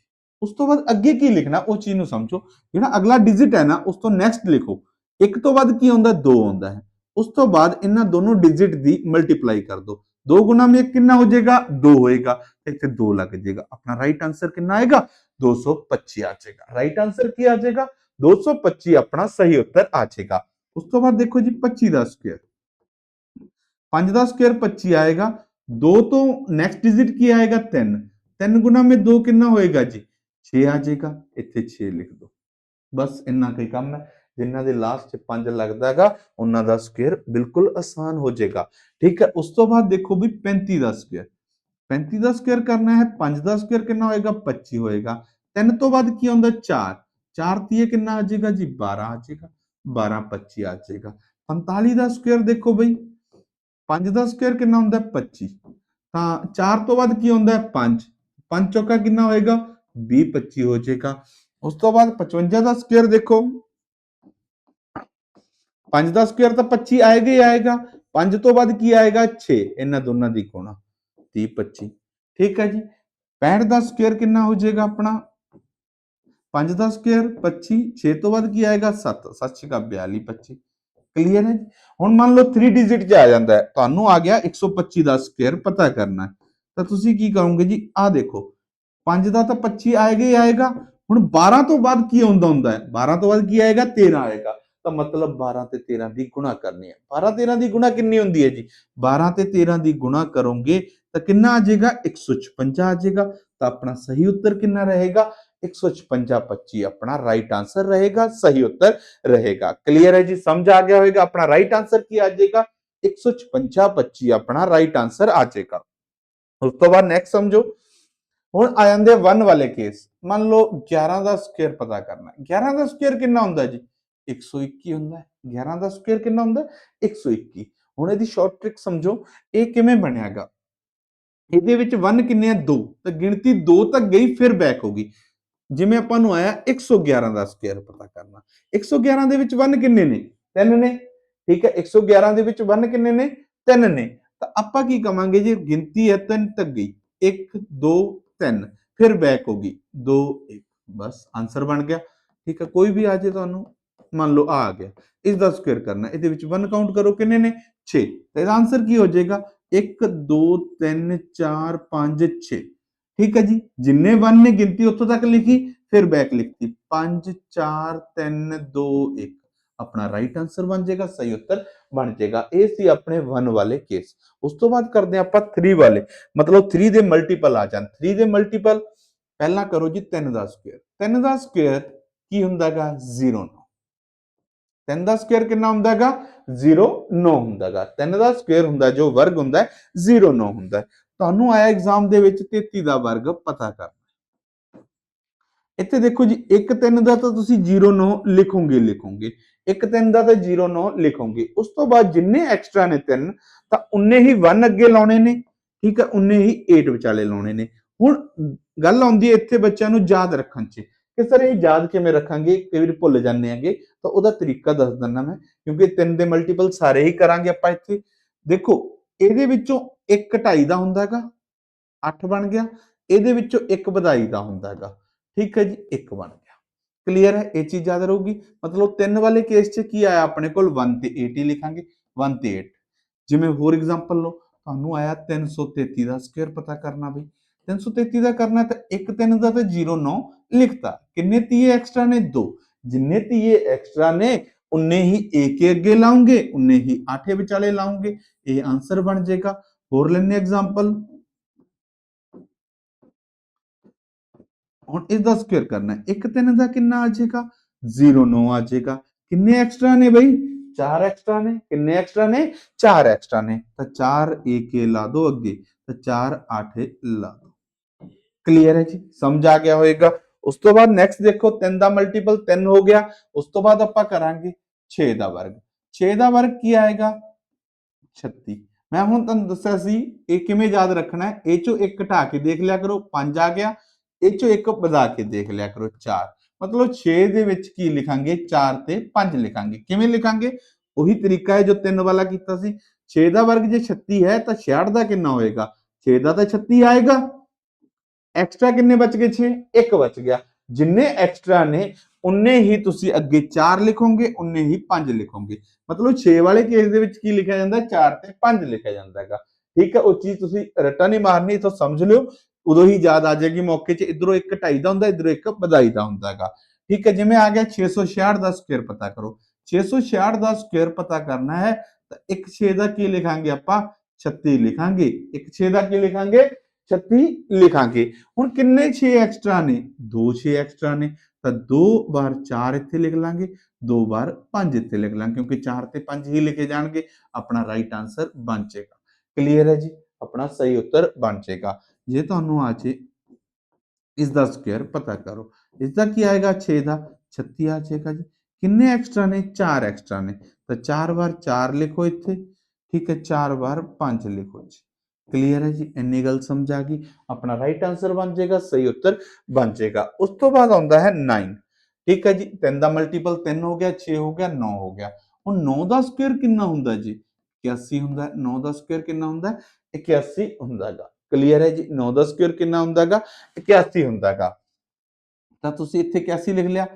ਉਸ ਤੋਂ ਬਾਅਦ ਅੱਗੇ ਕੀ ਲਿਖਣਾ ਉਹ ਚੀਜ਼ ਨੂੰ ਸਮਝੋ। ਜਿਹੜਾ ਅਗਲਾ ਡਿਜਿਟ ਹੈ ਨਾ, ਉਸ ਤੋਂ ਨੈਕਸਟ ਲਿਖੋ। ਇੱਕ ਤੋਂ ਬਾਅਦ ਕੀ ਆਉਂਦਾ 2 ਆਉਂਦਾ ਹੈ। ਉਸ ਤੋਂ ਬਾਅਦ ਇਹਨਾਂ ਦੋਨੋਂ ਡਿਜਿਟ ਦੀ ਮਲਟੀਪਲਾਈ ਕਰ ਦਿਓ 2 ਗੁਣਾ ਮੇ ਕਿੰਨਾ ਹੋ ਜਾਏਗਾ? 2 ਹੋਏਗਾ। ਤੇ ਇੱਥੇ 2 ਲੱਗ ਜਾਏਗਾ। ਆਪਣਾ ਰਾਈਟ ਆਨਸਰ ਕਿੰਨਾ ਆਏਗਾ? 225 ਆ ਜਾਏਗਾ। ਰਾਈਟ ਆਨਸਰ ਕੀ ਆ ਜਾਏਗਾ? 225 ਆਪਣਾ ਸਹੀ ਉੱਤਰ ਆ ਜਾਏਗਾ। ਉਸ ਤੋਂ ਬਾਅਦ ਦੇਖੋ ਜੀ 25 ਦਾ ਸਕੁਅਰ 5 ਦਾ ਸਕੁਅਰ 25 ਆਏਗਾ। 2 ਤੋਂ ਨੈਕਸਟ ਡਿਜਿਟ ਕੀ ਆਏਗਾ? 3 3 ਗੁਣਾ ਮੇ 2 ਕਿੰਨਾ ਹੋਏਗਾ ਜੀ? 6 ਆ ਜਾਏਗਾ। ਇੱਥੇ 6 ਲਿਖ ਦਿਓ। ਬਸ ਇੰਨਾ ਕੋਈ ਕੰਮ ਹੈ। ਜਿਨ੍ਹਾਂ ਦੇ ਲਾਸਟ 'ਚ 5 ਲੱਗਦਾ ਹੈਗਾ, ਉਹਨਾਂ ਦਾ ਸਕੁਅਰ ਬਿਲਕੁਲ ਆਸਾਨ ਹੋ ਜਾਏਗਾ। ਠੀਕ ਹੈ, ਉਸ ਤੋਂ ਬਾਅਦ ਦੇਖੋ ਵੀ 35 ਦਾ ਸਕੁਅਰ 35 ਦਾ ਸਕੁਅਰ ਕਰਨਾ ਹੈ 5 ਦਾ ਸਕੁਅਰ ਕਿੰਨਾ ਹੋਏਗਾ? 25 ਹੋਏਗਾ। 3 ਤੋਂ ਬਾਅਦ ਕੀ ਆਉਂਦਾ 4 4 ਤੀਏ ਕਿੰਨਾ ਆ ਜਾਏਗਾ ਜੀ? 12 ਆ ਜਾਏਗਾ। 12 25 ਆ ਜਾਏਗਾ। 45 ਦਾ ਸਕੁਅਰ ਦੇਖੋ ਬਈ। 5 ਦਾ ਸਕੁਅਰ ਕਿੰਨਾ ਹੁੰਦਾ? ਹੈ 25 ਤਾਂ 4 ਤੋਂ ਬਾਅਦ ਕੀ ਆਉਂਦਾ ਹੈ 5 5 ਚੌਕਾ ਕਿੰਨਾ ਹੋਏਗਾ? 20 25 ਹੋ ਜਾਏਗਾ। ਉਸ ਤੋਂ ਬਾਅਦ 55 ਦਾ ਸਕੁਅਰ ਦੇਖੋ। 5 ਦਾ ਸਕੁਅਰ ਤਾਂ 25 ਆਏਗਾ ਹੀ ਆਏਗਾ। 5 ਤੋਂ ਬਾਅਦ ਕੀ ਆਏਗਾ? 6 ਇਹਨਾਂ ਦੋਨਾਂ ਦੀ ਗੁਣਾ। 30 25 ਠੀਕ ਹੈ ਜੀ? 65 ਦਾ ਸਕੁਅਰ ਕਿੰਨਾ ਹੋ ਜਾਏਗਾ ਆਪਣਾ? 5 ਦਾ ਸਕੁਅਰ 25 6 ਤੋਂ ਬਾਅਦ ਕੀ ਆਏਗਾ? 7 7 ਛਿਕਾ 42 25 ਕਲੀਅਰ ਹੈ ਹੁਣ ਮੰਨ ਲਓ 3 ਡਿਜਿਟ 'ਚ ਆ ਜਾਂਦਾ ਹੈ। ਤੁਹਾਨੂੰ ਆ ਗਿਆ 125 ਦਾ ਸਕੁਅਰ ਪਤਾ ਕਰਨਾ ਤਾਂ ਤੁਸੀਂ ਕੀ ਕਰੋਗੇ ਜੀ? ਆਹ ਦੇਖੋ। 5 ਦਾ ਤਾਂ 25 ਆਏਗਾ ਹੀ ਆਏਗਾ। ਹੁਣ 12 ਤੋਂ ਬਾਅਦ ਕੀ ਆਉਂਦਾ ਹੁੰਦਾ ਹੈ? 12 ਤੋਂ ਬਾਅਦ ਕੀ ਆਏਗਾ? 13 ਆਏਗਾ। ਤਾਂ ਮਤਲਬ 12 ਤੇ 13 ਦੀ ਗੁਣਾ ਕਰਨੀ ਹੈ। 12 13 ਦੀ ਗੁਣਾ ਕਿੰਨੀ ਹੁੰਦੀ ਹੈ ਜੀ? 12 ਤੇ 13 ਦੀ ਗੁਣਾ ਕਰੋਗੇ ਤਾਂ ਕਿੰਨਾ ਆ ਜਾਏਗਾ? 156 ਆ ਜਾਏਗਾ। ਤਾਂ ਆਪਣਾ ਸਹੀ ਉੱਤਰ ਕਿੰਨਾ ਰਹੇਗਾ? 156 25 ਆਪਣਾ ਰਾਈਟ ਆਨਸਰ ਰਹੇਗਾ, ਸਹੀ ਉੱਤਰ ਰਹੇਗਾ। ਕਲੀਅਰ ਹੈ ਜੀ? ਸਮਝ ਆ ਗਿਆ ਹੋਵੇਗਾ ਆਪਣਾ ਰਾਈਟ ਆਨਸਰ ਕੀ ਆ ਜਾਏਗਾ? 156 25 ਆਪਣਾ ਰਾਈਟ ਆਨਸਰ ਆ ਜਾਏਗਾ। ਉਸ ਤੋਂ ਬਾਅਦ ਨੈਕਸਟ ਸਮਝੋ। ਹੁਣ ਆ ਜਾਂਦੇ 1 ਵਾਲੇ ਕੇਸ ਮੰਨ ਲਓ 11 ਦਾ ਸਕੁਅਰ ਪਤਾ ਕਰਨਾ ਹੈ। 11 ਦਾ ਸਕੁਅਰ ਕਿੰਨਾ ਹੁੰਦਾ ਜੀ? 121 ਹੁੰਦਾ ਹੈ 11 ਦਾ ਸਕੁਅਰ ਕਿੰਨਾ ਹੁੰਦਾ ਹੈ? 121 ਹੁਣ ਇਹਦੀ ਸ਼ਾਰਟ ਟ੍ਰਿਕ ਸਮਝੋ, ਇਹ ਕਿਵੇਂ ਬਣਿਆਗਾ? ਇਹਦੇ ਵਿੱਚ 1 ਕਿੰਨੇ ਆ? 2 ਤਾਂ ਗਿਣਤੀ 2 ਤੱਕ ਗਈ, ਫਿਰ ਬੈਕ ਹੋ ਗਈ। ਜਿਵੇਂ ਆਪਾਂ ਨੂੰ ਆਇਆ 111 ਦਾ ਸਕੁਅਰ ਪਤਾ ਕਰਨਾ। 111 ਦੇ ਵਿੱਚ 1 ਕਿੰਨੇ ਨੇ? 3 ਨੇ। ਠੀਕ ਹੈ 111 ਦੇ ਵਿੱਚ 1 ਕਿੰਨੇ ਨੇ? 3 ਨੇ। ਤਾਂ ਆਪਾਂ ਕੀ ਕਵਾਂਗੇ ਜੇ? ਗਿਣਤੀ ਹੈ 3 ਤੱਕ ਗਈ। 1 2 3 ਫਿਰ ਬੈਕ ਹੋ ਗਈ। 2 1 ਬਸ ਆਨਸਰ ਬਣ ਗਿਆ। ਠੀਕ ਹੈ, ਕੋਈ ਵੀ ਆ ਜੇ ਤੁਹਾਨੂੰ। ਮੰਨ ਲਓ ਆ ਗਿਆ ਇਸ ਦਾ ਸਕੁਅਰ ਕਰਨਾ ਇਹਦੇ ਵਿੱਚ 1 ਕਾਊਂਟ ਕਰੋ ਕਿੰਨੇ ਨੇ? 6 ਤਾਂ ਇਹਦਾ ਆਨਸਰ ਕੀ ਹੋ ਜਾਏਗਾ? 1 2 3 4 5 6 ਠੀਕ ਹੈ ਜੀ? ਜਿੰਨੇ 1 ਨੇ ਗਿਣਤੀ ਉੱਥੋਂ ਤੱਕ ਲਿਖੀ, ਫਿਰ ਬੈਕ ਲਿਖਤੀ। 5 4 3 2 1 ਆਪਣਾ ਰਾਈਟ ਆਨਸਰ ਬਣ ਜਾਏਗਾ, ਸਹੀ ਉੱਤਰ ਬਣ ਜਾਏਗਾ। ਇਹ ਸੀ ਆਪਣੇ 1 ਵਾਲੇ ਕੇਸ ਉਸ ਤੋਂ ਬਾਅਦ ਕਰਦੇ ਹਾਂ ਆਪਾਂ 3 ਵਾਲੇ। ਮਤਲਬ 3 ਦੇ ਮਲਟੀਪਲ ਆ ਜਾਣ। 3 ਦੇ ਮਲਟੀਪਲ ਪਹਿਲਾਂ ਕਰੋ ਜੀ 3 ਦਾ ਸਕੁਅਰ 3 ਦਾ ਸਕੁਅਰ ਕੀ ਹੁੰਦਾਗਾ? 0 3 ਦਾ ਸਕੁਅਰ ਕਿੰਨਾ ਹੁੰਦਾਗਾ 0 9 ਹੁੰਦਾਗਾ 3 ਦਾ ਸਕੁਅਰ ਹੁੰਦਾ ਜੋ ਵਰਗ ਹੁੰਦਾ 0 9 ਹੁੰਦਾ ਤੁਹਾਨੂੰ ਆਇਆ ਐਗਜ਼ਾਮ ਦੇ ਵਿੱਚ 33 ਦਾ ਵਰਗ ਪਤਾ ਕਰਨਾ ਇੱਥੇ ਦੇਖੋ ਜੀ 1 3 ਦਾ ਤਾਂ ਤੁਸੀਂ 0 9 ਲਿਖੋਗੇ ਲਿਖੋਗੇ। 1 3 ਦਾ ਤਾਂ 0 9 ਲਿਖੋਗੇ। ਉਸ ਤੋਂ ਬਾਅਦ ਜਿੰਨੇ ਐਕਸਟਰਾ ਨੇ 3 ਤਾਂ ਉਨੇ ਹੀ 1 ਅੱਗੇ ਲਾਉਣੇ ਨੇ। ਠੀਕ ਹੈ, ਉਨੇ ਹੀ 8 ਵਿਚਾਲੇ ਲਾਉਣੇ ਨੇ। ਹੁਣ ਗੱਲ ਆਉਂਦੀ ਹੈ ਇੱਥੇ ਬੱਚਿਆਂ ਨੂੰ ਯਾਦ ਰੱਖਣ 'ਚ। ਕਿਸ ਤਰ੍ਹਾਂ ਇਹ ਯਾਦ ਕਿਵੇਂ ਰੱਖਾਂਗੇ, ਕਈ ਵਾਰ ਭੁੱਲ ਜਾਂਦੇ ਆਂਗੇ ਤਾਂ ਉਹਦਾ ਤਰੀਕਾ ਦੱਸ ਦਿੰਦਾ ਮੈਂ, ਕਿਉਂਕਿ ਤਿੰਨ ਦੇ ਮਲਟੀਪਲ ਸਾਰੇ ਹੀ ਕਰਾਂਗੇ ਆਪਾਂ ਇੱਥੇ। ਦੇਖੋ, ਇਹਦੇ ਵਿੱਚੋਂ ਇੱਕ ਘਟਾਈ ਦਾ ਹੁੰਦਾ ਹੈਗਾ 8 ਬਣ ਗਿਆ, ਇਹਦੇ ਵਿੱਚੋਂ ਇੱਕ ਵਧਾਈ ਦਾ ਹੁੰਦਾ ਹੈਗਾ। ਠੀਕ ਹੈ ਜੀ, ਇੱਕ ਬਣ ਗਿਆ। ਕਲੀਅਰ ਹੈ? ਇਹ ਚੀਜ਼ ਯਾਦ ਰਹੂਗੀ। ਮਤਲਬ ਤਿੰਨ ਵਾਲੇ ਕੇਸ 'ਚ ਕੀ ਆਇਆ ਆਪਣੇ ਕੋਲ? 1 ਤੇ 80 ਲਿਖਾਂਗੇ 1 ਤੇ 8 ਜਿਵੇਂ ਹੋਰ ਐਗਜ਼ਾਮਪਲ ਲਓ, ਤੁਹਾਨੂੰ ਆਇਆ 333 ਦਾ ਸਕੁਅਰ ਪਤਾ ਕਰਨਾ ਬਈ। 333 ਦਾ ਕਰਨਾ ਤਾਂ 1 3 ਦਾ ਤਾਂ 0 9 लिखता कि नित ये एक्स्ट्रा ने दो। नित ये एक्स्ट्रा ने उन्हें ही एक अगे लाऊँगे, उन्हें ही आठे विचाले लाऊँगे। ये आंसर बन जाएगा। होर लें एग्ज़ाम्पल हम इसका स्क्वेयर करना एक तीन का किन्ना आ जाएगा? ज़ीरो नौ आ जाएगा। किन्ने एक्स्ट्रा ने बई चार एक्स्ट्रा ने। किन्ने एक्स्ट्रा ने? चार एक्स्ट्रा ने। तो चार एक ला दो अगे तो चार आठ ला दो। क्लियर है जी? समझ आ गया होएगा। ਉਸ ਤੋਂ ਬਾਅਦ ਨੈਕਸਟ ਦੇਖੋ 3 ਦਾ ਮਲਟੀਪਲ 3 ਹੋ ਗਿਆ, ਉਸ ਤੋਂ ਬਾਅਦ ਆਪਾਂ ਕਰਾਂਗੇ 6 ਦਾ ਵਰਗ। 6 ਦਾ ਵਰਗ ਕੀ ਆਏਗਾ? 36 ਮੈਂ ਹੁਣ ਤੁਹਾਨੂੰ ਦੱਸਿਆ ਸੀ, ਇਹ ਕਿਵੇਂ ਯਾਦ ਰੱਖਣਾ ਹੈ? ਇਹ ਚੋਂ ਇੱਕ ਘਟਾ ਕੇ ਦੇਖ ਲਿਆ ਕਰੋ 5 ਆ ਗਿਆ। ਇਹ ਚੋਂ ਇੱਕ ਵਧਾ ਕੇ ਦੇਖ ਲਿਆ ਕਰੋ 4 ਮਤਲਬ 6 ਦੇ ਵਿੱਚ ਕੀ ਲਿਖਾਂਗੇ? 4 ਤੇ 5 ਲਿਖਾਂਗੇ। ਕਿਵੇਂ ਲਿਖਾਂਗੇ? ਉਹੀ ਤਰੀਕਾ ਹੈ ਜੋ 3 ਵਾਲਾ ਕੀਤਾ ਸੀ। 6 ਦਾ ਵਰਗ ਜੇ 36 ਹੈ, ਤਾਂ 66 ਦਾ ਕਿੰਨਾ ਹੋਏਗਾ? 6 ਦਾ ਤਾਂ 36 ਆਏਗਾ। ਐਕਸਟਰਾ ਕਿੰਨੇ ਬਚ ਗਏ 6 ਇੱਕ ਬਚ ਗਿਆ। ਜਿੰਨੇ ਐਕਸਟਰਾ ਨੇ, ਉਨੇ ਹੀ ਤੁਸੀਂ ਅੱਗੇ 4 ਲਿਖੋਗੇ, ਉਨੇ ਹੀ 5 ਲਿਖੋਗੇ। ਮਤਲਬ 6 ਵਾਲੇ ਕੇਸ ਦੇ ਵਿੱਚ ਕੀ ਲਿਖਿਆ ਜਾਂਦਾ? 4 ਤੇ 5 ਲਿਖਿਆ ਜਾਂਦਾ ਹੈਗਾ। ਠੀਕ ਹੈ, ਉਹ ਚੀਜ਼ ਤੁਸੀਂ ਰਟਾ ਨਹੀਂ ਮਾਰਨੀ, ਇਥੋਂ ਸਮਝ ਲਿਓ। ਉਦੋਂ ਹੀ ਯਾਦ ਆ ਜਾਏਗੀ ਮੌਕੇ 'ਚ। ਇਧਰੋਂ ਇੱਕ ਢਾਈ ਦਾ ਹੁੰਦਾ, ਇਧਰੋਂ ਇੱਕ ਵਧਾਈ ਦਾ ਹੁੰਦਾ ਹੈਗਾ। ਠੀਕ ਹੈ, ਜਿਵੇਂ ਆ ਗਿਆ 666 ਦਾ ਸਕੁਅਰ ਪਤਾ ਕਰੋ। 666 ਦਾ ਸਕੁਅਰ ਪਤਾ ਕਰਨਾ ਹੈ, ਤਾਂ ਇੱਕ 6 ਦਾ ਕੀ ਲਿਖਾਂਗੇ ਆਪਾਂ? 36 ਲਿਖਾਂਗੇ। ਇੱਕ 6 ਦਾ ਕੀ ਲਿਖਾਂਗੇ? 36 ਲਿਖਾਂਗੇ ਹੁਣ ਕਿੰਨੇ 6 ਐਕਸਟਰਾ ਨੇ 2 6 ਐਕਸਟਰਾ ਨੇ ਤਾਂ 2 ਵਾਰ 4 ਇੱਥੇ ਲਿਖ ਲਾਂਗੇ 2 ਵਾਰ 5 ਇੱਥੇ ਲਿਖ ਲਾਂਗੇ ਕਿਉਂਕਿ 4 ਤੇ 5 ਹੀ ਲਿਖੇ ਜਾਣਗੇ ਆਪਣਾ ਰਾਈਟ ਆਨਸਰ ਬਣ ਜਾਏਗਾ ਕਲੀਅਰ ਹੈ ਜੀ ਆਪਣਾ ਸਹੀ ਉੱਤਰ ਬਣ ਜਾਏਗਾ ਜੇ ਤੁਹਾਨੂੰ ਆ ਜੇ ਇਸ ਦਾ ਸਕੁਅਰ ਪਤਾ ਕਰੋ ਇਸ ਦਾ ਕੀ ਆਏਗਾ 6 ਦਾ 36 ਆ ਜਾਏਗਾ ਜੀ ਕਿੰਨੇ ਐਕਸਟਰਾ ਨੇ 4 ਐਕਸਟਰਾ ਨੇ ਤਾਂ 4 ਵਾਰ 4 ਲਿਖੋ ਇੱਥੇ ਠੀਕ ਹੈ 4 ਵਾਰ 5 ਲਿਖੋ ਜੀ ਕਲੀਅਰ ਹੈ ਜੀ ਇੰਨੀ ਗੱਲ ਸਮਝ ਆ ਗਈ ਆਪਣਾ ਰਾਈਟ ਆਨਸਰ ਬਣ ਜਾਏਗਾ ਸਹੀ ਉੱਤਰ ਬਣ ਜਾਏਗਾ ਉਸ ਤੋਂ ਬਾਅਦ ਆਉਂਦਾ ਹੈ 9 ਠੀਕ ਹੈ ਜੀ 3 ਦਾ ਮਲਟੀਪਲ 3 ਹੋ ਗਿਆ 6 ਹੋ ਗਿਆ 9 ਹੋ ਗਿਆ ਹੁਣ 9 ਦਾ ਸਕੁਅਰ ਕਿੰਨਾ ਹੁੰਦਾ ਜੀ 81 ਹੁੰਦਾ ਹੈ 9 ਦਾ ਸਕੁਅਰ ਕਿੰਨਾ ਹੁੰਦਾ ਹੈ 81 ਹੁੰਦਾਗਾ ਕਲੀਅਰ ਹੈ ਜੀ 9 ਦਾ ਸਕੁਅਰ ਕਿੰਨਾ ਹੁੰਦਾਗਾ 81 ਹੁੰਦਾਗਾ ਤਾਂ ਤੁਸੀਂ ਇੱਥੇ 81 ਲਿਖ ਲਿਆ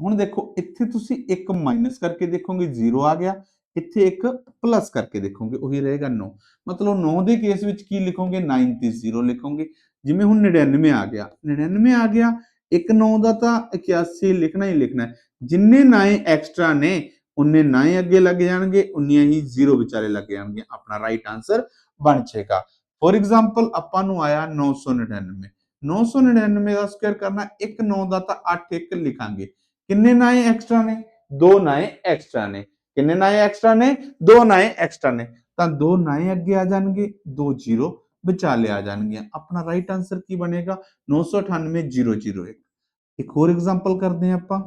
ਹੁਣ ਦੇਖੋ ਇੱਥੇ ਤੁਸੀਂ ਇੱਕ ਮਾਈਨਸ ਕਰਕੇ ਦੇਖੋਗੇ 0 ਆ ਗਿਆ ਇੱਥੇ ਇੱਕ ਪਲੱਸ ਕਰਕੇ ਦੇਖੋਗੇ, ਉਹੀ ਰਹੇਗਾ 9 ਮਤਲਬ 9 ਦੇ ਕੇਸ ਵਿੱਚ ਕੀ ਲਿਖੋਗੇ? 9 ਤੇ 0 ਲਿਖੋਗੇ। ਜਿਵੇਂ ਹੁਣ 99 ਆ ਗਿਆ। 99 ਆ ਗਿਆ, ਇੱਕ 9 ਦਾ ਤਾਂ 81 ਲਿਖਣਾ ਹੀ ਲਿਖਣਾ ਜਿੰਨੇ 9 ਐਕਸਟਰਾ ਨੇ ਉਨੇ 9 ਅੱਗੇ ਲੱਗ ਜਾਣਗੇ, ਉਨੀਆਂ ਹੀ 0 ਵਿਚਾਲੇ ਲੱਗ ਜਾਣਗੇ। ਆਪਣਾ ਰਾਈਟ ਆਨਸਰ ਬਣ ਜਾਏਗਾ। ਫੋਰ ਐਗਜ਼ਾਮਪਲ ਆਪਾਂ ਨੂੰ ਆਇਆ 999 999 ਦਾ ਸਕੁਅਰ ਕਰਨਾ, ਇੱਕ 9 ਦਾ ਤਾਂ 8 ਇੱਕ ਲਿਖਾਂਗੇ। ਕਿੰਨੇ 9 ਐਕਸਟਰਾ ਨੇ? ਦੋ 9 ਐਕਸਟਰਾ ਨੇ। ਕਿੰਨੇ 9 ਐਕਸਟਰਾ ਨੇ ਦੋ 9 ਐਕਸਟਰਾ ਨੇ ਤਾਂ ਦੋ 9 ਅੱਗੇ ਆ ਜਾਣਗੇ ਦੋ 0 ਵਿਚਾਲੇ ਆ ਜਾਣਗੀਆਂ ਆਪਣਾ ਰਾਈਟ ਆਨਸਰ ਕੀ ਬਣੇਗਾ 998001 ਇੱਕ ਹੋਰ ਐਗਜ਼ਾਮਪਲ ਕਰਦੇ ਹਾਂ ਆਪਾਂ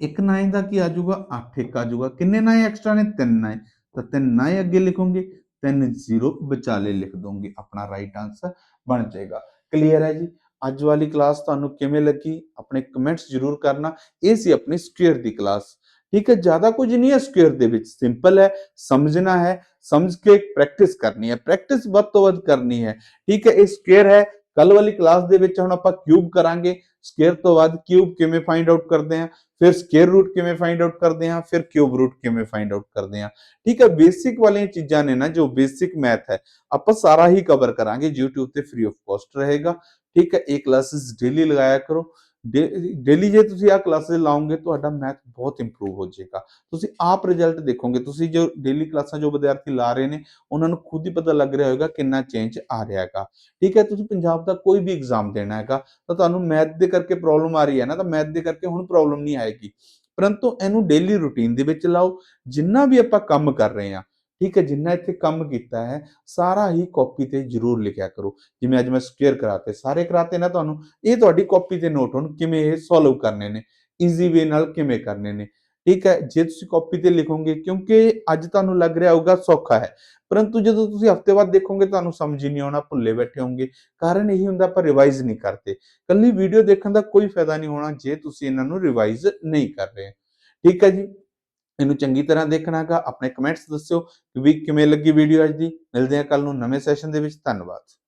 ਇੱਕ 9 ਦਾ ਕੀ ਆ ਜਾਊਗਾ 8 ਇੱਕ ਆ ਜਾਊਗਾ ਕਿੰਨੇ 9 ਐਕਸਟਰਾ ਨੇ 3 9 ਤਾਂ 3 9 ਅੱਗੇ ਲਿਖੋਗੇ 3 0 ਵਿਚਾਲੇ ਲਿਖ ਦੋਗੇ ਆਪਣਾ ਰਾਈਟ ਆਨਸਰ ਬਣ ਜਾਏਗਾ ਕਲੀਅਰ ਹੈ ਜੀ ਅੱਜ ਵਾਲੀ ਕਲਾਸ ਤੁਹਾਨੂੰ ਕਿਵੇਂ ਲੱਗੀ? ਆਪਣੇ ਕਮੈਂਟਸ ਜ਼ਰੂਰ ਕਰਨਾ। ਇਹ ਸੀ ਆਪਣੀ ਸਕੁਅਰ ਦੀ ਕਲਾਸ ਠੀਕ ਹੈ, ਜ਼ਿਆਦਾ ਕੁਝ ਨਹੀਂ ਹੈ ਸਕੁਅਰ ਦੇ ਵਿੱਚ। ਸਿੰਪਲ ਹੈ, ਸਮਝਣਾ ਹੈ, ਸਮਝ ਕੇ ਪ੍ਰੈਕਟਿਸ ਕਰਨੀ ਹੈ। ਪ੍ਰੈਕਟਿਸ ਵੱਧ ਤੋਂ ਵੱਧ ਕਰਨੀ ਹੈ। ਠੀਕ ਹੈ, ਇਹ ਸਕੁਅਰ ਹੈ। ਕੱਲ ਵਾਲੀ ਕਲਾਸ ਦੇ ਵਿੱਚ ਹੁਣ ਆਪਾਂ ਕਿਊਬ ਕਰਾਂਗੇ। ਸਕੁਅਰ ਤੋਂ ਬਾਅਦ ਕਿਊਬ ਕਿਵੇਂ ਫਾਈਂਡ ਆਊਟ ਕਰਦੇ ਹਾਂ? ਫਿਰ ਸਕੁਅਰ ਰੂਟ ਕਿਵੇਂ ਫਾਈਂਡ ਆਊਟ ਕਰਦੇ ਹਾਂ? ਫਿਰ ਕਿਊਬ ਰੂਟ ਕਿਵੇਂ ਫਾਈਂਡ ਆਊਟ ਕਰਦੇ ਹਾਂ? ਠੀਕ ਹੈ ਬੇਸਿਕ ਵਾਲੀਆਂ ਚੀਜ਼ਾਂ ਨੇ ਨਾ, ਜੋ ਬੇਸਿਕ ਮੈਥ ਹੈ, ਆਪਾਂ ਸਾਰਾ ਹੀ ਕਵਰ ਕਰਾਂਗੇ। YouTube ਤੇ ਫ੍ਰੀ ਆਫ ਕਾਸਟ ਰਹੇਗਾ। ਠੀਕ ਹੈ, ਇਹ ਕਲਾਸਿਸ ਡੇਲੀ ਲਗਾਇਆ ਕਰੋ। ਡੇਲੀ ਜੇ ਤੁਸੀਂ ਆ ਕਲਾਸਿਸ ਲਾਓਗੇ, ਤੁਹਾਡਾ ਮੈਥ ਬਹੁਤ ਇੰਪਰੂਵ ਹੋ ਜਾਏਗਾ। ਤੁਸੀਂ ਆਪ ਰਿਜ਼ਲਟ ਦੇਖੋਗੇ, ਤੁਸੀਂ ਜੋ ਡੇਲੀ ਕਲਾਸਾਂ ਜੋ ਵਿਦਿਆਰਥੀ ਲਾ ਰਹੇ ਨੇ, ਉਹਨਾਂ ਨੂੰ ਖੁਦ ਹੀ ਪਤਾ ਲੱਗ ਰਿਹਾ ਹੋਵੇਗਾ ਕਿੰਨਾ ਚੇਂਜ ਆ ਰਿਹਾ ਹੈਗਾ। ਠੀਕ ਹੈ, ਤੁਸੀਂ ਪੰਜਾਬ ਦਾ ਕੋਈ ਵੀ ਐਗਜ਼ਾਮ ਦੇਣਾ ਹੈਗਾ, ਤਾਂ ਤੁਹਾਨੂੰ ਮੈਥ ਦੇ ਕਰਕੇ ਪ੍ਰੋਬਲਮ ਆ ਰਹੀ ਹੈ ਨਾ, ਤਾਂ ਮੈਥ ਦੇ ਕਰਕੇ ਹੁਣ ਪ੍ਰੋਬਲਮ ਨਹੀਂ ਆਏਗੀ। ਪਰੰਤੂ ਇਹਨੂੰ ਡੇਲੀ ਰੁਟੀਨ ਦੇ ਵਿੱਚ ਲਾਓ, ਜਿੰਨਾ ਵੀ ਆਪਾਂ ਕੰਮ ਕਰ ਰਹੇ ਹਾਂ ਠੀਕ ਹੈ, ਜਿੰਨਾ ਇੱਥੇ ਕੰਮ ਕੀਤਾ ਹੈ, ਸਾਰਾ ਹੀ ਕਾਪੀ ਤੇ ਜ਼ਰੂਰ ਲਿਖਿਆ ਕਰੋ। ਜਿਵੇਂ ਅੱਜ ਮੈਂ ਸਕੁਅਰ ਕਰਾਤੇ, ਸਾਰੇ ਕਰਾਤੇ ਨਾ ਤੁਹਾਨੂੰ, ਇਹ ਤੁਹਾਡੀ ਕਾਪੀ ਤੇ ਨੋਟ ਹੋਣ, ਕਿਵੇਂ ਇਹ ਸੋਲਵ ਕਰਨੇ ਨੇ ਈਜ਼ੀ ਵੇ ਨਾਲ ਕਿਵੇਂ ਕਰਨੇ ਨੇ। ਠੀਕ ਹੈ, ਜੇ ਤੁਸੀਂ ਕਾਪੀ ਤੇ ਲਿਖੋਗੇ, ਕਿਉਂਕਿ ਅੱਜ ਤੁਹਾਨੂੰ ਲੱਗ ਰਿਹਾ ਹੋਊਗਾ ਸੌਖਾ ਹੈ, ਪਰੰਤੂ ਜਦੋਂ ਤੁਸੀਂ ਹਫ਼ਤੇ ਬਾਅਦ ਦੇਖੋਗੇ, ਤੁਹਾਨੂੰ ਸਮਝ ਹੀ ਨਹੀਂ ਆਉਣਾ, ਭੁੱਲੇ ਬੈਠੇ ਹੋਵੋਗੇ, ਕਾਰਨ ਇਹੀ ਹੁੰਦਾ ਆਪਾਂ ਰਿਵਾਈਜ਼ ਨਹੀਂ ਕਰਦੇ। ਕੱਲੀ ਵੀਡੀਓ ਦੇਖਣ ਦਾ ਕੋਈ ਫਾਇਦਾ ਨਹੀਂ ਹੋਣਾ, ਜੇ ਤੁਸੀਂ ਇਹਨਾਂ ਨੂੰ ਰਿਵਾਈਜ਼ ਨਹੀਂ ਕਰ ਰਹੇ। ਠੀਕ ਹੈ ਜੀ? ਇਹਨੂੰ ਚੰਗੀ ਤਰ੍ਹਾਂ ਦੇਖਣਾ ਦੇਖਣਾਗਾ ਆਪਣੇ ਕਮੈਂਟਸ ਦੱਸਿਓ ਕਿ ਵੀ ਕਿਵੇਂ ਲੱਗੀ ਵੀਡੀਓ ਅੱਜ ਦੀ? ਮਿਲਦੇ ਹਾਂ ਕੱਲ ਨੂੰ ਨਵੇਂ ਸੈਸ਼ਨ ਦੇ ਵਿੱਚ, ਧੰਨਵਾਦ।